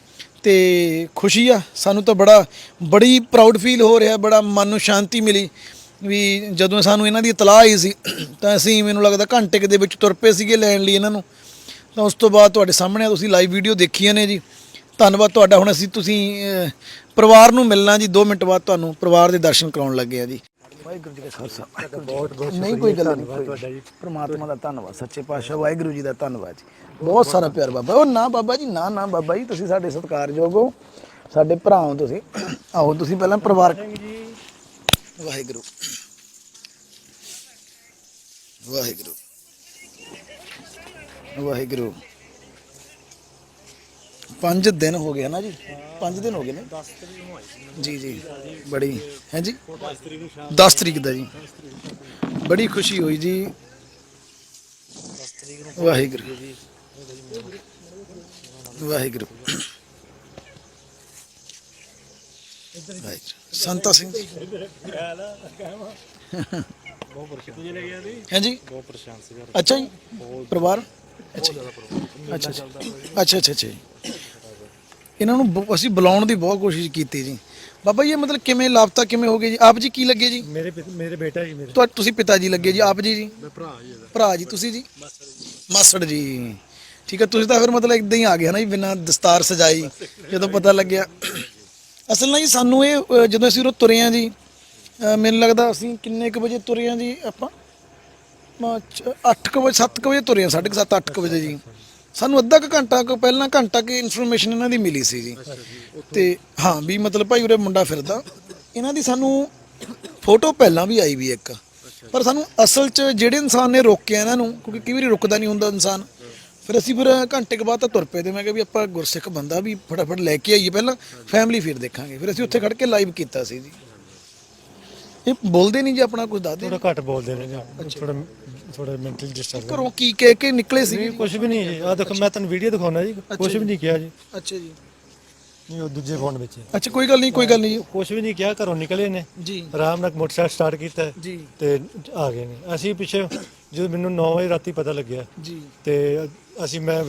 ਤੇ ਖੁਸ਼ੀ ਆ। ਸਾਨੂੰ ਤਾਂ ਬੜਾ, ਬੜੀ ਪ੍ਰਾਊਡ ਫੀਲ ਹੋ ਰਿਹਾ, ਬੜਾ ਮਨ ਨੂੰ ਸ਼ਾਂਤੀ ਮਿਲੀ ਵੀ ਜਦੋਂ ਸਾਨੂੰ ਇਹਨਾਂ ਦੀ ਇਤਲਾਹ ਆਈ ਸੀ, ਤਾਂ ਅਸੀਂ ਮੈਨੂੰ ਲੱਗਦਾ ਘੰਟੇ ਦੇ ਵਿੱਚ ਤੁਰ ਪਏ ਸੀਗੇ ਲੈਣ ਲਈ ਇਹਨਾਂ ਨੂੰ। ਤਾਂ ਉਸ ਤੋਂ ਬਾਅਦ ਤੁਹਾਡੇ ਸਾਹਮਣੇ ਤੁਸੀਂ ਲਾਈਵ ਵੀਡੀਓ ਦੇਖੀਆਂ ਨੇ ਜੀ। ਧੰਨਵਾਦ ਤੁਹਾਡਾ। ਹੁਣ ਅਸੀਂ ਤੁਸੀਂ ਪਰਿਵਾਰ ਨੂੰ ਮਿਲਣਾ ਜੀ 2 ਮਿੰਟ ਬਾਅਦ ਤੁਹਾਨੂੰ ਪਰਿਵਾਰ ਦੇ ਦਰਸ਼ਨ ਕਰਾਉਣ ਲੱਗੇ ਆ ਜੀ। ਵਾਹਿਗੁਰੂ ਜੀ ਕਾ ਖਾਲਸਾ। ਬਹੁਤ ਬਹੁਤ ਨਹੀਂ ਕੋਈ ਗੱਲ ਨਹੀਂ ਤੁਹਾਡਾ ਜੀ। ਪ੍ਰਮਾਤਮਾ ਦਾ ਧੰਨਵਾਦ ਸੱਚੇ ਪਾਤਸ਼ਾਹ ਵਾਹਿਗੁਰੂ ਜੀ ਦਾ ਧੰਨਵਾਦ ਜੀ। ਬਹੁਤ ਸਾਰਾ ਪਿਆਰ ਬਾਬਾ ਉਹ ਨਾ ਬਾਬਾ ਜੀ ਨਾ ਨਾ ਬਾਬਾ ਜੀ ਤੁਸੀਂ ਸਾਡੇ ਸਤਿਕਾਰਯੋਗ ਹੋ। ਸਾਡੇ ਭਰਾ ਹੋ ਤੁਸੀਂ। ਆਓ ਤੁਸੀਂ ਪਹਿਲਾਂ ਪਰਿਵਾਰ ਵਾਹਿਗੁਰੂ। ਵਾਹਿਗੁਰੂ। ਵਾਹਿਗੁਰੂ। ਪੰਜ ਦਿਨ ਹੋ ਗਏ ਨਾ ਜੀ। ਪੰਜ ਦਿਨ ਹੋ ਗਏ ਨੇ। 10 ਤਰੀਕ ਨੂੰ ਆਈ ਜੀ ਜੀ। ਬੜੀ। ਹੈ ਜੀ? 10 ਤਰੀਕ ਦਾ ਜੀ। ਬੜੀ ਖੁਸ਼ੀ ਹੋਈ ਜੀ। 10 ਤਰੀਕ ਨੂੰ ਵਾਹਿਗੁਰੂ। ਵਾਹਿਗੁਰੂ। ਸੰਤਾ ਸਿੰਘ ਜੀ। ਹੈ ਜੀ? ਬਹੁਤ ਪਰੇਸ਼ਾਨ ਸੀ ਅੱਛਾ ਜੀ। ਪਰਿਵਾਰ? ਅੱਛਾ ਅੱਛਾ ਅੱਛਾ ਅੱਛਾ ਅੱਛਾ ਅੱਛਾ ਜੀ। ਇਹਨਾਂ ਨੂੰ ਬ- ਅਸੀਂ ਬੁਲਾਉਣ ਦੀ ਬਹੁਤ ਕੋਸ਼ਿਸ਼ ਕੀਤੀ ਜੀ। ਬਾਬਾ ਜੀ ਇਹ ਮਤਲਬ ਕਿਵੇਂ ਲਾਪਤਾ ਕਿਵੇਂ ਹੋ ਗਏ ਜੀ? ਆਪ ਜੀ ਕੀ ਲੱਗੇ ਜੀ? ਮੇਰੇ ਪਿਤ- ਮੇਰੇ ਬੇਟਾ ਜੀ ਮੇਰੇ। ਤੁਹਾ ਤੁਸੀਂ ਪਿਤਾ ਜੀ ਲੱਗੇ ਜੀ ਆਪ ਜੀ ਜੀ? ਮੈਂ ਭਰਾ ਜੀ ਇਹਦਾ। ਭਰਾ ਜੀ ਤੁਸੀਂ ਜੀ? ਮਾਸੜ ਜੀ। ਠੀਕ ਹੈ ਤੁਸੀਂ ਤਾਂ ਫਿਰ ਮਤਲਬ ਇਦਾਂ ਹੀ ਆ ਗਏ ਨਾ ਜੀ ਬਿਨਾਂ ਦਸਤਾਰ ਸਜਾਈ ਜਦੋਂ ਪਤਾ ਲੱਗਿਆ। ਅਸਲ ਨਾਲ ਜੀ ਸਾਨੂੰ ਇਹ ਅ, ਜਦੋਂ ਅਸੀਂ ਉਹ ਤੁਰੇ ਆ ਜੀ ਅ, ਮੈਨੂੰ ਲੱਗਦਾ ਅਸੀਂ ਕਿੰਨੇ ਕੁ ਵਜੇ ਤੁਰੇ ਆ ਜੀ ਆਪਾਂ? 8 ਕੁ ਵਜੇ 7 ਕੁ ਵਜੇ ਤੁਰੇ ਆ 7:30 8 ਕੁ ਵਜੇ ਜੀ। ਸਾਨੂੰ ਅੱਧਾ ਕੁ ਘੰਟਾ ਕੁ ਪਹਿਲਾਂ ਘੰਟਾ ਕੁ ਇਨਫੋਰਮੇਸ਼ਨ ਇਹਨਾਂ ਦੀ ਮਿਲੀ ਸੀ ਜੀ। ਤੇ ਹਾਂ ਵੀ ਮਤਲਬ ਭਾਈ ਉਰੇ ਮੁੰਡਾ ਫਿਰਦਾ। ਇਹਨਾਂ ਦੀ ਸਾਨੂੰ ਫੋਟੋ ਪਹਿਲਾਂ ਵੀ ਆਈ ਵੀ ਇੱਕ। ਪਰ ਸਾਨੂੰ ਅਸਲ 'ਚ ਜਿਹੜੇ ਇਨਸਾਨ ਨੇ ਰੋਕਿਆ ਇਹਨਾਂ ਨੂੰ ਕਿਉਂਕਿ ਕਈ ਵਾਰੀ ਰੁਕਦਾ ਨਹੀਂ ਹੁੰਦਾ ਇਨਸਾਨ। ਫਿਰ ਅਸੀਂ ਫਿਰ ਘੰਟੇ ਕੁ ਬਾਅਦ ਤਾਂ ਤੁਰ ਪਏ ਤੇ ਮੈਂ ਕਿਹਾ ਵੀ ਆਪਾਂ ਗੁਰਸਿੱਖ ਬੰਦਾ ਵੀ ਫਟਾਫਟ ਲੈ ਕੇ ਆਈਏ ਪਹਿਲਾਂ ਫੈਮਿਲੀ ਫਿਰ ਦੇਖਾਂਗੇ। ਫਿਰ ਅਸੀਂ ਉੱਥੇ ਖੜ ਕੇ ਲਾਈਵ ਕੀਤਾ ਸੀ ਜੀ। ਇਹ ਬੋਲਦੇ ਨਹੀਂ ਜੀ ਆਪਣਾ ਕੁਝ ਦੱਸਦੇ ਥੋੜਾ ਘੱਟ ਬੋਲਦੇ ਨੇ ਜੀ। ਥੋੜਾ ਥੋੜਾ ਮੈਂਟਲ ਡਿਸਟਰਬ ਘਰੋਂ ਕੀ ਕਹਿ ਕੇ ਨਿਕਲੇ ਸੀ? ਕੁਝ ਵੀ ਨਹੀਂ ਜੀ। ਆ ਦੇਖੋ ਮੈਂ ਤੁਹਾਨੂੰ ਵੀਡੀਓ ਦਿਖਾਉਣਾ ਜੀ। ਕੁਝ ਵੀ ਨਹੀਂ ਕਿਹਾ ਜੀ। ਅੱਛਾ ਜੀ। ਨਹੀਂ ਉਹ ਦੂਜੇ ਫੋਨ ਵਿੱਚ। ਅੱਛਾ ਕੋਈ ਗੱਲ ਨਹੀਂ ਕੋਈ ਗੱਲ ਨਹੀਂ। ਕੁਝ ਵੀ ਨਹੀਂ ਕਿਹਾ ਘਰੋਂ ਨਿਕਲੇ ਨੇ। ਜੀ। ਆਰਾਮ ਨਾਲ ਮੋਟਰਸਾਈਕਲ ਸਟਾਰਟ ਕੀਤਾ। ਜੀ। ਤੇ ਆ ਗਏ ਨੇ। ਅਸੀਂ ਪਿੱਛੇ ਜਦੋਂ ਮੈਨੂੰ 9 ਵਜੇ ਰਾਤੀ ਪਤਾ ਲੱਗਿਆ ਜੀ। ਤੇ ਅਸੀਂ ਮੈਂ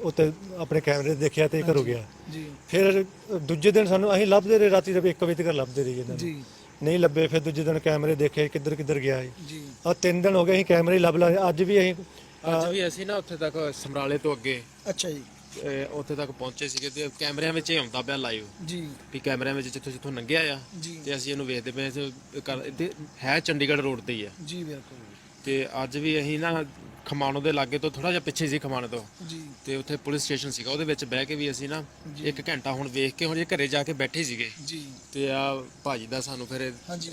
ਉੱਤੇ ਆਪਣੇ ਕੈਮਰੇ ਦੇਖਿਆ ਤੇ ਘਰੋਂ ਗਿਆ। ਜੀ। ਫਿਰ ਦੂਜੇ ਦਿਨ ਸਾਨੂੰ ਅਸੀਂ ਲੱਭਦੇ ਰਹੇ ਰਾਤੀ ਦੇ 1 ਵਜੇ ਤੱਕ ਲੱਭਦੇ ਰਹੇ ਇਹਨਾਂ ਨੂੰ। ਜੀ। ਨਹੀਂ ਲੱਭੇ ਫਿਰ ਦੂਜੇ ਦਿਨ ਕੈਮਰੇ ਦੇਖੇ ਕਿੱਧਰ ਕਿੱਧਰ ਗਿਆ ਇਹ। ਜੀ। ਆ ਤਿੰਨ ਦਿਨ ਹੋ ਗਏ ਅਸੀਂ ਕੈਮਰੇ ਲੱਭ ਲਾ ਅੱਜ ਵੀ ਅਸੀਂ ਅੱਜ ਵੀ ਅਸੀਂ ਨਾ ਉੱਥੇ ਤੱਕ ਸਮਰਾਲੇ ਤੋਂ ਅੱਗੇ ਅੱਛਾ ਜੀ। ਅਹ ਉੱਥੇ ਤੱਕ ਪਹੁੰਚੇ ਸੀਗੇ ਤੇ ਕੈਮਰਿਆਂ ਵਿੱਚ ਹੀ ਆਉਂਦਾ ਪਿਆ ਲਾਈਵ ਜੀ। ਵੀ ਕੈਮਰਿਆਂ ਵਿੱਚ ਜਿੱਥੋਂ ਜਿੱਥੋਂ ਲੰਘਿਆ ਆ ਜੀ। ਤੇ ਅਸੀਂ ਇਹਨੂੰ ਵੇਖਦੇ ਪਏ ਸੀ ਕਰ- ਇੱਥੇ ਹੈ ਚੰਡੀਗੜ੍ਹ ਰੋਡ ਤੇ ਹੀ ਆ। ਜੀ ਬਿਲਕੁਲ। ਤੇ ਅੱਜ ਵੀ ਅਸੀਂ ਨਾ ਖਮਾਣੋ ਦੇ ਲਾਗੇ ਤੋਂ ਥੋੜਾ ਜਿਹਾ ਪਿੱਛੇ ਸੀ ਖਮਾਣੋ ਤੋਂ। ਜੀ। ਤੇ ਉੱਥੇ ਪੁਲਿਸ ਸਟੇਸ਼ਨ ਸੀਗਾ ਉਹਦੇ ਵਿੱਚ ਬਹਿ ਕੇ ਵੀ ਅਸੀਂ ਨਾ ਇੱਕ ਘੰਟਾ ਹੁਣ ਵੇਖ ਕੇ ਹੁਣ ਜੇ ਘਰੇ ਜਾ ਕੇ ਬੈਠੇ ਸੀਗੇ। ਜੀ। ਤੇ ਆ ਭਾਜੀ ਦਾ ਸਾਨੂੰ ਫਿਰ ਇਹ- ਹਾਂਜੀ।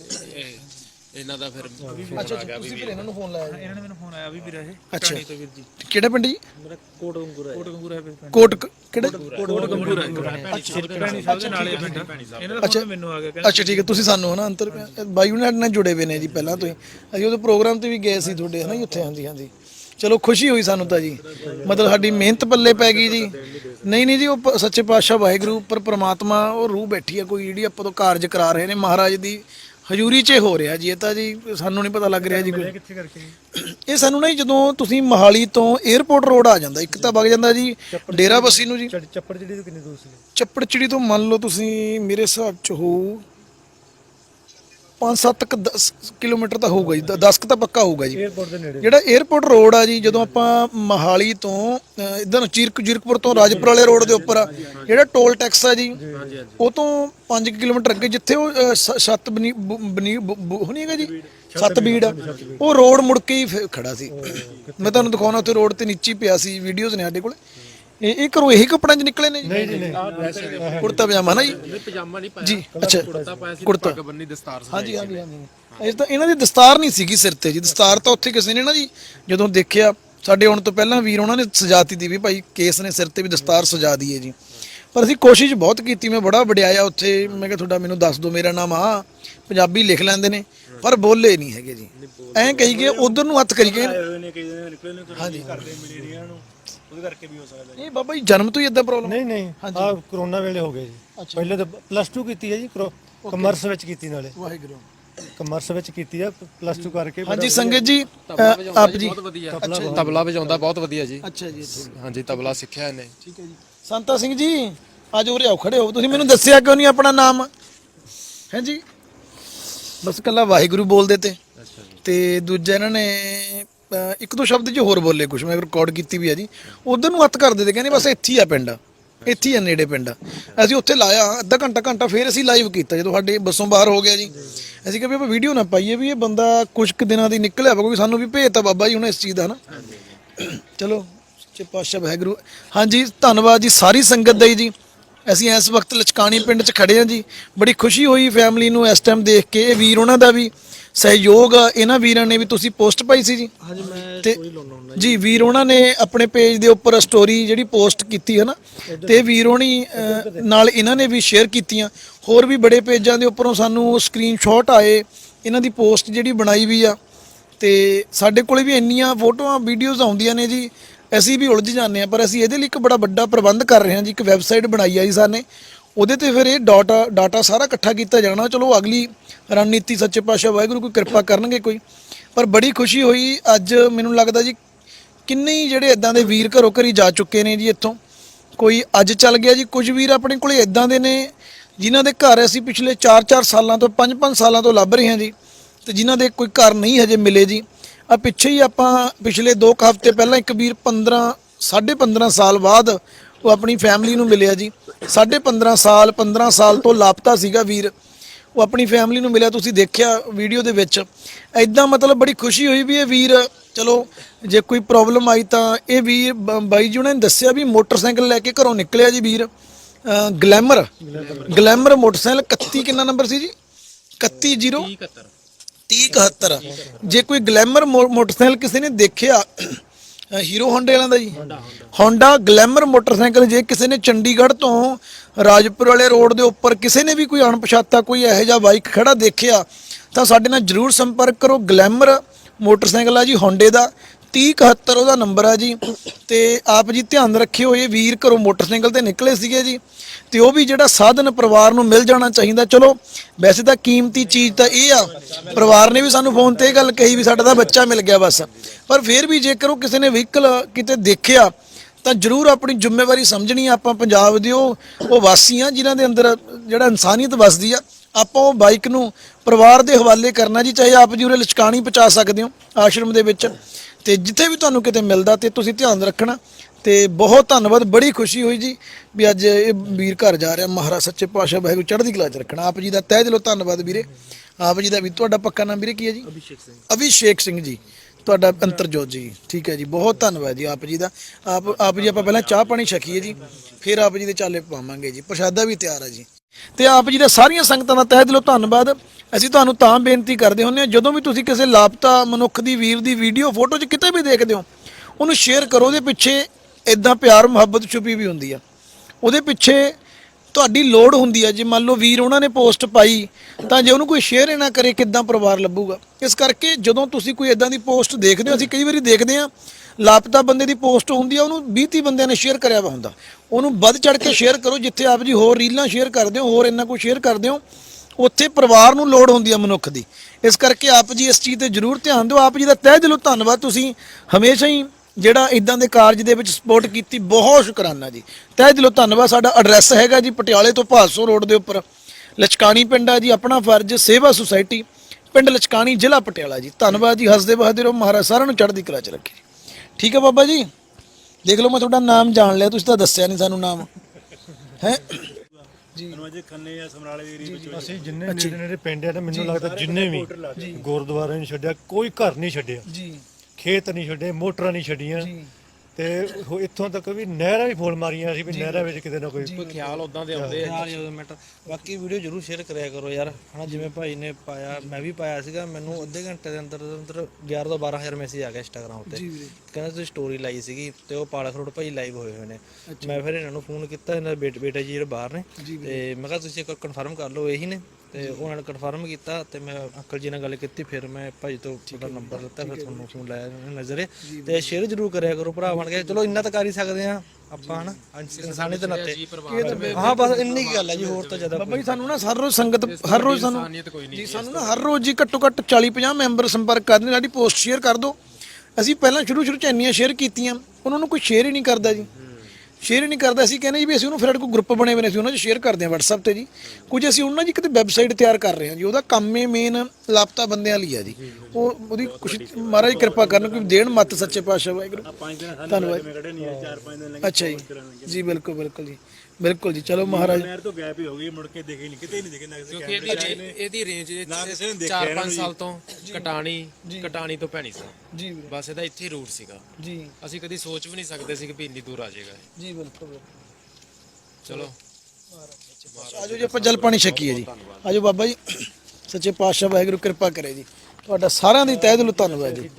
ਇਹਨਾਂ ਦਾ ਫਿਰ ਅੱਛਾ ਵੀ ਤੁਸੀਂ ਫਿਰ ਇਹਨਾਂ ਨੂੰ ਫੋਨ ਲਾਇਆ ਜੀ? ਇਹਨਾਂ ਨੇ ਮੈਨੂੰ ਫੋਨ ਆਇਆ ਵੀ ਵੀਰ ਇਹ। ਅੱਛਾ। ਤੋਂ ਵੀਰ ਜੀ। ਕਿਹੜਾ ਪਿੰਡ ਜੀ? ਮੇਰਾ ਕੋਟ ਗੰਗੂਰਾ ਕੋਟ ਗੰਗੂਰਾ ਹੈ ਪਿੰਡ। ਕੋਟ ਕ- ਕਿਹੜਾ? ਕੋਟ ਗੰਗੂਰਾ ਭੈਣੀ ਸਾਹਿਬ ਦੇ ਨਾਲੇ। ਪਿੰਡ। ਇਹਨਾਂ ਦਾ ਫੋਨ ਮੈਨੂੰ ਆ ਗਿਆ ਕਹਿੰਦਾ ਅੱਛਾ ਠੀਕ ਹੈ। ਤੁਸੀਂ ਸਾਨੂੰ ਹਨਾ ਅੰਤਰ ਬਾਈ ਉਹਨਾਂ ਨਾਲ ਜੁੜੇ ਹੋਏ ਨੇ ਜੀ ਪਹਿਲਾਂ ਤੋਂ ਹੀ। ਅਸੀਂ ਉਹਦੇ ਪ੍ਰੋਗਰਾਮ ਤੇ ਵੀ ਗਏ ਸੀ ਤੁਹਾਡੇ ਹਨਾ ਜੀ ਉੱਥੇ। ਹਾਂਜੀ ਹਾਂਜੀ। ਚਲੋ ਖੁਸ਼ੀ ਹੋਈ ਸਾਨੂੰ ਤਾਂ ਜੀ। ਮਤਲਬ ਸਾਡੀ ਮਿਹਨਤ ਪੱਲੇ ਪੈ ਗਈ ਜੀ। ਨਹੀਂ ਨਹੀਂ ਜੀ ਉਹ ਪ- ਸੱਚੇ ਪਾਤਸ਼ਾਹ ਵਾਹਿਗੁਰੂ ਪਰ ਪ੍ਰਮਾਤਮਾ ਉਹ ਰੂਹ ਬੈਠੀ ਹੈ ਕੋਈ ਜਿਹੜੀ ਆਪਾਂ ਤੋਂ ਕਾਰਜ ਕਰਾ ਰਹੇ ਨੇ। ਮਹਾਰਾਜ ਦੀ ਹਜ਼ੂਰੀ 'ਚ ਹੋ ਰਿਹਾ ਜੀ। ਇਹ ਤਾਂ ਜੀ ਸਾਨੂੰ ਨਹੀਂ ਪਤਾ ਲੱਗ ਰਿਹਾ ਜੀ ਕੋਈ। ਕਿੱਥੇ ਕਰਕੇ? ਇਹ ਸਾਨੂੰ ਨਾ ਜੀ ਜਦੋਂ ਤੁਸੀਂ ਮਹਾਲੀ ਤੋਂ 에어ਪੋਰਟ ਰੋਡ ਆ ਜਾਂਦਾ ਇੱਕ ਤਾਂ ਵਗ ਜਾਂਦਾ ਜੀ ਡੇਰਾ ਬੱਸੀ ਨੂੰ ਜੀ। ਚੱਪ- ਚੱਪੜ ਜਿਹੜੀ ਤੋਂ ਕਿੰਨੀ ਦੂਰ ਸੀ? ਚੱਪੜਚਿੜੀ ਤੋਂ ਮੰਨ ਲਓ ਤੁਸੀਂ ਮੇਰੇ ਹਿਸਾਬ ਚ ਹੋ 5-7 ਕਿਲੋਮੀਟਰ ਤਾਂ ਹੋਊਗਾ ਜੀ 10 ਕ ਤਾਂ ਪੱਕਾ ਹੋਊਗਾ ਜੀ। ਜਿਹੜਾ 에어ਪੋਰਟ ਰੋਡ ਆ ਜੀ ਜਦੋਂ ਆਪਾਂ ਮਹਾਲੀ ਤੋਂ ਇਧਰ ਨੂੰ ਚੀਰਕ ਜੀਰਕਪੁਰ ਤੋਂ ਰਾਜਪੁਰ ਵਾਲੇ ਰੋਡ ਦੇ ਉੱਪਰ ਜਿਹੜਾ ਟੋਲ ਟੈਕਸ ਆ ਜੀ ਉਹ ਤੋਂ 5 ਕਿਲੋਮੀਟਰ ਅੱਗੇ ਜਿੱਥੇ ਉਹ ਸੱਤ ਬਨੀ ਬਨੀ ਹੋਣੀ ਜੀ ਸੱਤ ਬੀੜ ਉਹ ਰੋਡ ਮੁੜ ਕੇ ਹੀ ਖੜਾ ਸੀ। ਮੈਂ ਤੁਹਾਨੂੰ ਦਿਖਾਉਣਾ ਉੱਥੇ ਰੋਡ ਤੇ ਨੀਚੀ ਪਿਆ ਸੀ ਵੀਡੀਓਜ਼ ਨੇ ਸਾਡੇ ਕੋਲ। ਇਹ ਇਹ ਘਰੋਂ ਇਹੀ ਕੱਪੜਾਂ 'ਚ ਨਿਕਲੇ ਨੇ ਜੀ? ਨਹੀਂ ਜੀ ਨਹੀਂ। ਕੁੜਤਾ ਪਜਾਮਾ ਨਾ ਜੀ? ਪਜਾਮਾ ਨਹੀਂ ਪਾਇਆ। ਜੀ ਅੱਛਾ। ਕੁੜਤਾ ਪਾਇਆ ਸੀ ਕੁੜਤਾ। ਪੱਗ ਬੰਨੀ ਦਸਤਾਰ ਸਜਾਈ ਹਾਂਜੀ ਹਾਂਜੀ ਹਾਂਜੀ। ਇਹ ਤਾਂ ਇਹਨਾਂ ਦੀ ਦਸਤਾਰ ਨਹੀਂ ਸੀਗੀ ਸਿਰ ਤੇ ਜੀ। ਦਸਤਾਰ ਤਾਂ ਉੱਥੇ ਕਿਸੇ ਨੇ ਨਾ ਜੀ ਜਦੋਂ ਦੇਖਿਆ ਸਾਡੇ ਆਉਣ ਤੋਂ ਪਹਿਲਾਂ ਵੀਰ ਉਹਨਾਂ ਨੇ ਸਜਾਤੀ ਦੀ ਵੀ ਭਾਈ ਕੇਸ ਨੇ ਸਿਰ ਤੇ ਵੀ ਦਸਤਾਰ ਸਜਾ ਦਈਏ ਜੀ। ਪਰ ਅਸੀਂ ਕੋਸ਼ਿਸ਼ ਬਹੁਤ ਕੀਤੀ ਮੈਂ ਬੜਾ ਵਡਿਆਇਆ ਉੱਥੇ। ਮੈਂ ਕਿਹਾ ਤੁਹਾਡਾ ਮੈਨੂੰ ਦੱਸ ਦਿਓ ਮੇਰਾ ਨਾਮ ਆ। ਪੰਜਾਬੀ ਲਿਖ ਲੈਂਦੇ ਨੇ ਪਰ ਬੋਲੇ ਨਹੀਂ ਹੈਗੇ ਜੀ। ਐਂ ਕਹੀ ਗਏ ਉਧਰ ਨੂੰ ਹੱਥ ਕਰੀ ਗਏ। ਹਾਂਜੀ। ਕਰਦੇ ਮਲੇਰੀਆ ਨੂੰ। ਉਹਦੇ ਕਰਕੇ ਵੀ ਹੋ ਸਕਦਾ ਇਹ ਬਾਬਾ ਜੀ ਜਨਮ ਤੋਂ ਹੀ ਇਦਾਂ ਪ੍ਰੋਬਲਮ ਨਹੀਂ ਨਹੀਂ ਆ ਕਰੋਨਾ ਵੇਲੇ ਹੋ ਗਏ ਜੀ। ਪਹਿਲੇ ਤਾਂ ਪਲੱਸ 2 ਕੀਤੀ ਹੈ ਜੀ ਕਮਰਸ ਵਿੱਚ ਕੀਤੀ ਨਾਲੇ। ਵਾਹਿਗੁਰੂ। ਕਮਰਸ ਵਿੱਚ ਕੀਤੀ ਆ ਪਲੱਸ 2 ਕਰਕੇ। ਹਾਂਜੀ ਸੰਗਤ ਜੀ ਅ, ਆਪ ਜੀ ਬਹੁਤ ਵਧੀਆ। ਤਬਲਾ ਵਜਾਉਂਦਾ ਬਹੁਤ ਵਧੀਆ ਜੀ। ਅੱਛਾ ਜੀ ਅੱਛਾ ਹਾਂਜੀ ਤਬਲਾ ਸਿੱਖਿਆ ਇਹਨੇ। ਠੀਕ ਹੈ ਜੀ। ਸੰਤਾ ਸਿੰਘ ਜੀ ਅੱਜ ਉਰੇ ਆਓ ਖੜੇ ਹੋ। ਤੁਸੀਂ ਮੈਨੂੰ ਦੱਸਿਆ ਕਿਉਂ ਨਹੀਂ ਆਪਣਾ ਨਾਮ? ਹੈ ਜੀ? ਬਸ ਕੱਲਾ ਵਾਹਿਗੁਰੂ ਬੋਲਦੇ ਤੇ। ਤੇ ਦੂਜਾ ਇਹਨਾਂ ਨੇ ਅਹ, ਇੱਕ ਦੋ ਸ਼ਬਦ 'ਚ ਹੋਰ ਬੋਲੇ ਕੁਛ ਮੈਂ ਰਿਕਾਰਡ ਕੀਤੀ ਵੀ ਆ ਜੀ। ਉਧਰ ਨੂੰ ਹੱਥ ਕਰਦੇ ਤੇ ਕਹਿੰਦੇ ਬਸ ਇੱਥੇ ਹੀ ਆ ਪਿੰਡ ਇੱਥੇ ਹੀ ਆ ਨੇੜੇ ਪਿੰਡ। ਅਸੀਂ ਉੱਥੇ ਲਾਇਆ ਅੱਧਾ ਘੰਟਾ ਘੰਟਾ ਫਿਰ ਅਸੀਂ ਲਾਈਵ ਕੀਤਾ ਜਦੋਂ ਸਾਡੇ ਬੱਸੋਂ ਬਾਹਰ ਹੋ ਗਿਆ ਜੀ। ਅਸੀਂ ਕਿਹਾ ਵੀ ਆਪਾਂ ਵੀਡੀਓ ਨਾ ਪਾਈਏ ਵੀ ਇਹ ਬੰਦਾ ਕੁਝ ਕੁ ਦਿਨਾਂ ਦੀ ਨਿਕਲਿਆ ਵਾ ਕਿਉਂਕਿ ਸਾਨੂੰ ਵੀ ਭੇਜਤਾ ਬਾਬਾ ਜੀ ਹੁਣ ਇਸ ਚੀਜ਼ ਦਾ ਨਾ। ਚਲੋ ਸੱਚੇ ਪਾਤਸ਼ਾਹ ਵਾਹਿਗੁਰੂ। ਹਾਂਜੀ ਧੰਨਵਾਦ ਜੀ ਸਾਰੀ ਸੰਗਤ ਦਾ ਹੀ ਜੀ। ਅਸੀਂ ਇਸ ਵਕਤ ਲਚਕਾਣੀ ਪਿੰਡ 'ਚ ਖੜੇ ਹਾਂ ਜੀ। ਬੜੀ ਖੁਸ਼ੀ ਹੋਈ ਫੈਮਿਲੀ ਨੂੰ ਇਸ ਟਾਈਮ ਦੇਖ ਕੇ ਇਹ ਵੀਰ ਉਹਨਾਂ ਦਾ ਵੀ। ਸਹਿਯੋਗ ਇਹਨਾਂ ਵੀਰਾਂ ਨੇ ਵੀ ਤੁਸੀਂ ਪੋਸਟ ਪਾਈ ਸੀ ਜੀ? ਹਾਂਜੀ ਮੈਂ ਤੇ ਜੀ। ਵੀਰ ਉਹਨਾਂ ਨੇ ਆਪਣੇ ਪੇਜ ਦੇ ਉੱਪਰ ਸਟੋਰੀ ਜਿਹੜੀ ਪੋਸਟ ਕੀਤੀ ਹੈ ਨਾ ਤੇ ਵੀਰ ਹੋਣੀ ਨਾਲ ਇਹਨਾਂ ਨੇ ਵੀ ਸ਼ੇਅਰ ਕੀਤੀਆਂ। ਹੋਰ ਵੀ ਬੜੇ ਪੇਜਾਂ ਦੇ ਉੱਪਰੋਂ ਸਾਨੂੰ ਸਕਰੀਨਸ਼ਾਟ ਆਏ ਇਹਨਾਂ ਦੀ ਪੋਸਟ ਜਿਹੜੀ ਬਣਾਈ ਵੀ ਆ। ਤੇ ਸਾਡੇ ਕੋਲੇ ਵੀ ਇੰਨੀਆਂ ਫੋਟੋਆਂ ਵੀਡੀਓਜ਼ ਆਉਂਦੀਆਂ ਨੇ ਜੀ। ਅਸੀਂ ਵੀ ਉਲਝ ਜਾਂਦੇ ਆ ਪਰ ਅਸੀਂ ਇਹਦੇ ਲਈ ਇੱਕ ਬੜਾ ਵੱਡਾ ਪ੍ਰਬੰਧ ਕਰ ਰਹੇ ਹਾਂ ਜੀ ਇੱਕ ਵੈਬਸਾਈਟ ਬਣਾਈ ਆ ਜੀ ਸਾਨੇ। ਉਹਦੇ ਤੇ ਫਿਰ ਇਹ ਡਾਟਾ ਡਾਟਾ ਸਾਰਾ ਇਕੱਠਾ ਕੀਤਾ ਜਾਣਾ। ਚਲੋ ਅਗਲੀ ਰਣਨੀਤੀ ਸੱਚੇ ਪਾਤਸ਼ਾਹ ਵਾਹਿਗੁਰੂ ਕੋਈ ਕਿਰਪਾ ਕਰਨਗੇ ਕੋਈ। ਪਰ ਬੜੀ ਖੁਸ਼ੀ ਹੋਈ ਅੱਜ ਮੈਨੂੰ ਲੱਗਦਾ ਜੀ ਕਿੰਨੇ ਜਿਹੜੇ ਇਦਾਂ ਦੇ ਵੀਰ ਘਰੋਂ ਘਰੀ ਜਾ ਚੁੱਕੇ ਨੇ ਜੀ ਇੱਥੋਂ। ਕੋਈ ਅੱਜ ਚੱਲ ਗਿਆ ਜੀ, ਕੁਝ ਵੀਰ ਆਪਣੇ ਕੋਲੇ ਇਦਾਂ ਦੇ ਨੇ ਜਿਨ੍ਹਾਂ ਦੇ ਘਰ ਅਸੀਂ ਪਿਛਲੇ 4-4 ਸਾਲਾਂ ਤੋਂ 5-5 ਸਾਲਾਂ ਤੋਂ ਲੱਭ ਰਹੇ ਹਾਂ ਜੀ। ਤੇ ਜਿਨ੍ਹਾਂ ਦੇ ਕੋਈ ਘਰ ਨਹੀਂ ਹਜੇ ਮਿਲੇ ਜੀ। ਆ ਪਿੱਛੇ ਹੀ ਆਪਾਂ ਪਿਛਲੇ 2 ਹਫ਼ਤੇ ਪਹਿਲਾਂ ਇੱਕ ਵੀਰ 15 15.5 ਸਾਲ ਬਾਅਦ ਉਹ ਆਪਣੀ ਫੈਮਿਲੀ ਨੂੰ ਮਿਲਿਆ ਜੀ। 15.5 ਸਾਲ 15 ਸਾਲ ਤੋਂ ਲਾਪਤਾ ਸੀਗਾ ਵੀਰ। ਉਹ ਆਪਣੀ ਫੈਮਿਲੀ ਨੂੰ ਮਿਲਿਆ ਤੁਸੀਂ ਦੇਖਿਆ ਵੀਡੀਓ ਦੇ ਵਿੱਚ। ਐਦਾਂ ਮਤਲਬ ਬੜੀ ਖੁਸ਼ੀ ਹੋਈ ਵੀ ਇਹ ਵੀਰ ਚਲੋ ਜੇ ਕੋਈ ਪ੍ਰੋਬਲਮ ਆਈ ਤਾਂ ਇਹ ਵੀਰ ਬਾਈ ਜੀ ਨੇ ਦੱਸਿਆ ਵੀ ਮੋਟਰਸਾਈਕਲ ਲੈ ਕੇ ਘਰੋਂ ਨਿਕਲਿਆ ਜੀ ਵੀਰ। ਗਲੈਮਰ ਗਲੈਮਰ ਮੋਟਰਸਾਈਕਲ 31 ਕਿੰਨਾ ਨੰਬਰ ਸੀ ਜੀ? 310 3071 ਜੇ ਕੋਈ ਗਲੈਮਰ ਮੋਟਰਸਾਈਕਲ ਕਿਸੇ ਨੇ ਦੇਖਿਆ ਹੀਰੋ ਹੋਂਡੇ ਵਾਲਿਆਂ ਦਾ ਜੀ। ਹੋਂਡਾ ਗਲੈਮਰ ਮੋਟਰਸਾਈਕਲ, ਜੇ ਕਿਸੇ ਨੇ ਚੰਡੀਗੜ੍ਹ ਤੋਂ ਰਾਜਪੁਰ ਵਾਲੇ ਰੋਡ ਦੇ ਉੱਪਰ ਕਿਸੇ ਨੇ ਵੀ ਕੋਈ ਅਣਪਛਾਤਾ ਕੋਈ ਇਹੋ ਜਿਹਾ ਬਾਈਕ ਖੜਾ ਦੇਖਿਆ, ਤਾਂ ਸਾਡੇ ਨਾਲ ਜਰੂਰ ਸੰਪਰਕ ਕਰੋ। ਗਲੈਮਰ ਮੋਟਰਸਾਈਕਲ ਆ ਜੀ ਹੋਂਡੇ ਦਾ। 3071 ਉਹਦਾ ਨੰਬਰ ਆ ਜੀ। ਤੇ ਆਪ ਜੀ ਧਿਆਨ ਰੱਖਿਓ, ਇਹ ਵੀਰ ਘਰੋਂ ਮੋਟਰਸਾਈਕਲ ਤੇ ਨਿਕਲੇ ਸੀਗੇ ਜੀ। ਤੇ ਉਹ ਵੀ ਜਿਹੜਾ ਸਾਧਨ ਪਰਿਵਾਰ ਨੂੰ ਮਿਲ ਜਾਣਾ ਚਾਹੀਦਾ। ਚਲੋ, ਵੈਸੇ ਤਾਂ ਕੀਮਤੀ ਚੀਜ਼ ਤਾਂ ਇਹ ਆ। ਪਰਿਵਾਰ ਨੇ ਵੀ ਸਾਨੂੰ ਫੋਨ ਤੇ ਇਹ ਗੱਲ ਕਹੀ ਵੀ ਸਾਡਾ ਤਾਂ ਬੱਚਾ ਮਿਲ ਗਿਆ ਬਸ। ਪਰ ਫਿਰ ਵੀ ਜੇਕਰ ਉਹ ਕਿਸੇ ਨੇ ਵਹੀਕਲ ਕਿਤੇ ਦੇਖਿਆ, ਤਾਂ ਜਰੂਰ ਆਪਣੀ ਜ਼ਿੰਮੇਵਾਰੀ ਸਮਝਣੀ ਆਪਾਂ ਪੰਜਾਬ ਦੇ ਉਹ ਉਹ ਵਾਸੀ ਆ ਜਿਨ੍ਹਾਂ ਦੇ ਅੰਦਰ ਜਿਹੜਾ ਇਨਸਾਨੀਅਤ ਵਸਦੀ ਆ। ਆਪਾਂ ਉਹ ਬਾਈਕ ਨੂੰ ਪਰਿਵਾਰ ਦੇ ਹਵਾਲੇ ਕਰਨਾ ਜੀ, ਚਾਹੇ ਆਪ ਜੀ ਉਰੇ ਲਚਕਾਣੀ ਪਹੁੰਚਾ ਸਕਦੇ ਹੋ ਆਸ਼ਰਮ ਦੇ ਵਿੱਚ। ਤੇ ਜਿੱਥੇ ਵੀ ਤੁਹਾਨੂੰ ਕਿਤੇ ਮਿਲਦਾ ਤੇ ਤੁਸੀਂ ਧਿਆਨ ਰੱਖਣਾ ਤੇ ਬਹੁਤ ਧੰਨਵਾਦ ਬੜੀ ਖੁਸ਼ੀ ਹੋਈ ਜੀ ਵੀ ਅੱਜ ਇਹ ਵੀਰ ਘਰ ਜਾ ਰਿਹਾ ਮਹਾਰਾਜ ਸੱਚੇ ਪਾਤਸ਼ਾਹ ਵਾਹਿਗੁਰੂ ਚੜ੍ਹਦੀ ਕਲਾ ਚ ਰੱਖਣਾ। ਆਪ ਜੀ ਦਾ ਤਹਿ ਦਿਲੋਂ ਧੰਨਵਾਦ ਵੀਰੇ। ਆਪ ਜੀ ਦਾ ਵੀ ਤੁਹਾਡਾ ਪੱਕਾ ਨਾਮ ਵੀਰੇ ਕੀ ਹੈ ਜੀ? ਅਭਿਸ਼ੇਕ ਸਿੰਘ। ਅਭਿਸ਼ੇਕ ਸਿੰਘ ਜੀ ਤੁਹਾਡਾ ਅੰਤਰਜੋਤ ਜੀ ਠੀਕ ਹੈ ਜੀ ਬਹੁਤ ਧੰਨਵਾਦ ਜੀ ਆਪ ਜੀ ਦਾ। ਆਪ ਆਪ ਜੀ ਆਪਾਂ ਪਹਿਲਾਂ ਚਾਹ ਪਾਣੀ ਛਕੀਏ ਜੀ ਫਿਰ ਆਪ ਜੀ ਦੇ ਚਾਲੇ ਪਾਵਾਂਗੇ ਜੀ ਪ੍ਰਸ਼ਾਦਾ ਵੀ ਤਿਆਰ ਹੈ ਜੀ। ਤੇ ਆਪ ਜੀ ਦਾ ਸਾਰੀਆਂ ਸੰਗਤਾਂ ਦਾ ਤਹਿ ਦਿਲੋਂ ਧੰਨਵਾਦ। ਅਸੀਂ ਤੁਹਾਨੂੰ ਤਾਂ ਬੇਨਤੀ ਕਰਦੇ ਹੁੰਦੇ ਹਾਂ, ਜਦੋਂ ਵੀ ਤੁਸੀਂ ਕਿਸੇ ਲਾਪਤਾ ਮਨੁੱਖ ਦੀ, ਵੀਰ ਦੀ ਵੀਡੀਓ ਫੋਟੋ 'ਚ ਕਿਤੇ ਵੀ ਦੇਖਦੇ ਹੋ, ਉਹਨੂੰ ਸ਼ੇਅਰ ਕਰੋ, ਉਹਦੇ ਪਿੱਛੇ ਇਦਾਂ ਪਿਆਰ, ਮੁਹੱਬਤ ਛੁਪੀ ਵੀ ਹੁੰਦੀ ਆ। ਉਹਦੇ ਪਿੱਛੇ ਤੁਹਾਡੀ ਲੋੜ ਹੁੰਦੀ ਆ, ਜੇ ਮੰਨ ਲਓ ਵੀਰ ਉਹਨਾਂ ਨੇ ਪੋਸਟ ਪਾਈ, ਤਾਂ ਜੇ ਉਹਨੂੰ ਕੋਈ ਸ਼ੇਅਰ ਹੀ ਨਾ ਕਰੇ, ਕਿੱਦਾਂ ਪਰਿਵਾਰ ਲੱਭੂਗਾ? ਇਸ ਕਰਕੇ ਜਦੋਂ ਤੁਸੀਂ ਕੋਈ ਇਦਾਂ ਦੀ ਪੋਸਟ ਦੇਖਦੇ ਹੋ, ਅਸੀਂ ਕਈ ਵਾਰੀ ਦੇਖਦੇ ਹਾਂ, ਲਾਪਤਾ ਬੰਦੇ ਦੀ ਪੋਸਟ ਹੁੰਦੀ ਆ, ਉਹਨੂੰ 20 30 ਬੰਦਿਆਂ ਨੇ ਸ਼ੇਅਰ ਕਰਿਆ ਵਾ ਹੁੰਦਾ। ਉਹਨੂੰ ਵੱਧ ਚੜ ਕੇ ਸ਼ੇਅਰ ਕਰੋ, ਜਿੱਥੇ ਆਪ ਜੀ ਹੋਰ ਰੀਲਾਂ ਸ਼ੇਅਰ ਕਰਦੇ ਹੋ, ਹੋਰ ਇੰਨਾ ਕੁਝ ਸ਼ੇਅਰ ਕਰਦੇ ਹੋ ਉੱਥੇ ਪਰਿਵਾਰ ਨੂੰ ਲੋੜ ਹੁੰਦੀ ਹੈ ਮਨੁੱਖ ਦੀ। ਇਸ ਕਰਕੇ ਆਪ ਜੀ ਇਸ ਚੀਜ਼ ਤੇ ਜ਼ਰੂਰ ਧਿਆਨ ਦਿਓ। ਆਪ ਜੀ ਦਾ ਤਹਿ ਦਿਲੋਂ ਧੰਨਵਾਦ। ਤੁਸੀਂ ਹਮੇਸ਼ਾ ਹੀ ਜਿਹੜਾ ਇਦਾਂ ਦੇ ਕਾਰਜ ਦੇ ਵਿੱਚ ਸਪੋਰਟ ਕੀਤੀ, ਬਹੁਤ ਸ਼ੁਕਰਾਨਾ ਜੀ। ਤਹਿ ਦਿਲੋਂ ਧੰਨਵਾਦ। ਸਾਡਾ ਐਡਰੈਸ ਹੈਗਾ ਜੀ ਪਟਿਆਲੇ ਤੋਂ ਭਾਸੋ ਰੋਡ ਦੇ ਉੱਪਰ। ਲਚਕਾਣੀ ਪਿੰਡ ਆ ਜੀ, ਆਪਣਾ ਫਰਜ਼ ਸੇਵਾ ਸੁਸਾਇਟੀ, ਪਿੰਡ ਲਚਕਾਣੀ, ਜ਼ਿਲ੍ਹਾ ਪਟਿਆਲਾ ਜੀ। ਧੰਨਵਾਦ ਜੀ। ਹੱਸਦੇ ਬਹਾਦਰ ਰਹੋ। ਮਹਾਰਾਜ ਸਾਰਿਆਂ ਨੂੰ ਚੜ੍ਹਦੀ ਕਲਾ ਚ ਰੱਖੇ। ਠੀਕ ਹੈ ਬਾਬਾ ਜੀ? ਦੇਖ ਲਓ ਮੈਂ ਤੁਹਾਡਾ ਨਾਮ ਜਾਣ ਲਿਆ। ਤੁਸੀਂ ਤਾਂ ਦੱਸਿਆ ਨਹੀਂ ਸਾਨੂੰ ਨਾਮ। ਹੈ? ਅਸੀਂ ਜਿੰਨੇ ਨੇੜੇ ਨੇੜੇ ਪਿੰਡ ਆ ਨਾ ਮੈਨੂੰ ਲੱਗਦਾ ਜਿੰਨੇ ਵੀ ਗੁਰਦੁਆਰੇ ਨਹੀਂ ਛੱਡਿਆ ਕੋਈ ਘਰ ਨਹੀਂ ਛੱਡਿਆ। ਜੀ। ਖੇਤ ਨਹੀਂ ਛੱਡੇ ਮੋਟਰਾਂ ਨਹੀਂ ਛੱਡੀਆਂ। ਤੇ ਉਹ ਇੱਥੋਂ ਤੱਕ ਵੀ ਨਹਿਰਾਂ ਵੀ ਫੋਲ ਮਾਰੀਆਂ ਸੀ ਵੀ ਨਹਿਰਾਂ ਵਿੱਚ ਕਿਤੇ ਨਾ ਕੋਈ ਖਿਆਲ ਉਦਾਂ ਦੇ ਆਉਂਦੇ ਆ? ਨਾਲ ਹੀ ਉਦੋਂ ਮਿੰਟ। ਬਾਕੀ ਵੀਡੀਓ ਜਰੂਰ ਸ਼ੇਅਰ ਕਰਿਆ ਕਰੋ ਯਾਰ। ਹਨਾ ਜਿਵੇਂ ਭਾਈ ਨੇ ਪਾਇਆ ਮੈਂ ਵੀ ਪਾਇਆ ਸੀਗਾ। ਮੈਨੂੰ ਅੱਧੇ ਘੰਟੇ ਦੇ ਅੰਦਰ ਅੰਦਰ 11 ਤੋਂ 12000 ਮੈਸੇਜ ਆ ਗਿਆ ਇੰਸਟਾਗ੍ਰam ਤੇ। ਕਹਿੰਦਾ ਤੁਸੀਂ ਸਟੋਰੀ ਲਾਈ ਸੀਗੀ ਤੇ ਉਹ ਪਾਲਾ ਖਰੋੜ ਭਾਈ ਲਾਈਵ ਹੋਏ ਹੋਏ ਨੇ। ਮੈਂ ਫਿਰ ਇਹਨਾਂ ਨੂੰ ਫੋਨ ਕੀਤਾ ਇਹਨਾਂ ਦੇ ਬੇਟੇ ਬੇਟਾ ਜੀ ਜਿਹੜੇ ਬਾਹਰ ਨੇ। ਤੇ ਮੈਂ ਕਿਹਾ ਤੁਸੀਂ ਇੱਕ ਕਨਫਰਮ ਕਰ ਲਓ ਇਹੀ ਨੇ। ਤੇ ਉਹਨਾਂ ਨੇ ਕਨਫਰਮ ਕੀਤਾ ਤੇ ਮੈਂ ਅੰਕਲ ਜੀ ਨਾਲ ਗੱਲ ਕੀਤੀ ਫਿਰ ਮੈਂ ਭਾਈ ਤੋਂ ਉਹਦਾ ਨੰਬਰ ਦਿੱਤਾ ਫਿਰ ਤੁਹਾਨੂੰ ਫੋਨ ਲਾਇਆ ਨਜ਼ਰੇ। ਤੇ ਸ਼ੇਅਰ ਜਰੂਰ ਕਰਿਆ ਕਰੋ ਭਰਾ ਬਣ ਕੇ। ਚਲੋ ਇੰਨਾ ਤਾਂ ਕਰ ਹੀ ਸਕਦੇ ਆ ਆਪਾਂ ਹਨਾ? ਇਨਸਾਨੀ ਦੇ ਨਾਤੇ। ਹਾਂ। ਬਸ ਇੰਨੀ ਕੀ ਗੱਲ ਹੈ ਜੀ ਹੋਰ ਤਾਂ ਜ਼ਿਆਦਾ ਬਾਬਾ ਜੀ ਸਾਨੂੰ ਨਾ ਹਰ ਰੋਜ਼ ਸੰਗਤ ਹਰ ਰੋਜ਼ ਸਾਨੂੰ ਜੀ ਸਾਨੂੰ ਨਾ ਹਰ ਰੋਜ਼ ਜੀ ਘੱਟੋ ਘੱਟ 40 50 ਮੈਂਬਰ ਸੰਪਰਕ ਕਰਦੇ ਨੇ ਸਾਡੀ ਪੋਸਟ ਸ਼ੇਅਰ ਕਰ ਦਿਓ। ਅਸੀਂ ਪਹਿਲਾਂ ਸ਼ੁਰੂ ਸ਼ੁਰੂ ਚ ਇੰਨੀਆਂ ਸ਼ੇਅਰ ਕੀਤੀਆਂ ਉਹਨਾਂ ਨੂੰ ਕੋਈ ਸ਼ੇਅਰ ਹੀ ਨਹੀਂ ਕਰਦਾ ਜੀ। ਸ਼ੇਅਰ ਹੀ ਨਹੀਂ ਕਰਦਾ ਸੀ। ਕਹਿੰਦੇ ਜੀ ਵੀ ਅਸੀਂ ਉਹਨੂੰ ਫਿਰ ਸਾਡੇ ਕੋਲ ਗਰੁੱਪ ਬਣੇ ਹੋਏ ਨੇ ਅਸੀਂ ਉਹਨਾਂ 'ਚ ਸ਼ੇਅਰ ਕਰਦੇ ਹਾਂ WhatsApp ਤੇ ਜੀ। ਕੁਝ ਅਸੀਂ ਉਹਨਾਂ ਦੀ ਕਿਤੇ ਵੈਬਸਾਈਟ ਤਿਆਰ ਕਰ ਰਹੇ ਹਾਂ ਜੀ। ਉਹਦਾ ਕੰਮ ਹੀ ਮੇਨ ਲਾਪਤਾ ਬੰਦਿਆਂ ਲਈ ਆ ਜੀ। ਉਹ ਉਹਦੀ ਕੁਛ ਮਹਾਰਾਜ ਕਿਰਪਾ ਕਰਨ ਕੋਈ ਦੇਣ ਮਤ ਸੱਚੇ ਪਾਤਸ਼ਾਹ ਵਾਹਿਗੁਰੂ। ਧੰਨਵਾਦ। ਅੱਛਾ ਜੀ। ਜੀ ਬਿਲਕੁਲ ਬਿਲਕੁਲ ਜੀ। ਬਿਲਕੁਲ ਜੀ ਚਲੋ ਮਹਾਰਾਜ। ਤੋਂ ਗੈਪ ਹੀ ਹੋ ਗਈ ਮੁੜ ਕੇ ਦਿਖੇ ਨਹੀਂ ਕਿਤੇ ਨਹੀਂ ਦਿਖੇ ਨਾ ਕਿਉਂਕਿ ਇਹਦੀ ਰੇ- ਇਹਦੀ ਰੇਂਜ 4-5 ਸਾਲ ਤੋਂ ਕਟਾਣੀ ਕਟਾਣੀ ਤੋਂ ਭੈਣੀ ਸੀ। ਜੀ ਵੀਰੇ ਬਸ ਇਹਦਾ ਇੱਥੇ ਰੂਟ ਸੀਗਾ। ਜੀ। ਅਸੀਂ ਕਦੀ ਸੋਚ ਵੀ ਨਹੀਂ ਸਕਦੇ ਸੀ ਕਿ ਵੀ ਇੰਨੀ ਦੂਰ ਆ ਜਾਏਗਾ ਇਹ। ਜੀ ਬਿਲਕੁਲ ਚਲੋ। ਆਜੋ ਜੀ ਆਪਾਂ ਜਲ ਪਾਣੀ ਛਕੀਏ ਜੀ। ਆਜੋ ਬਾਬਾ ਜੀ ਸੱਚੇ ਪਾਤਸ਼ਾਹ ਵਾਹਿਗੁਰੂ ਕਿਰਪਾ ਕਰੇ ਜੀ। ਤੁਹਾਡਾ ਸਾਰਿਆਂ ਦੀ ਤਹਿ ਦਿਲੋਂ ਧੰਨਵਾਦ ਜੀ।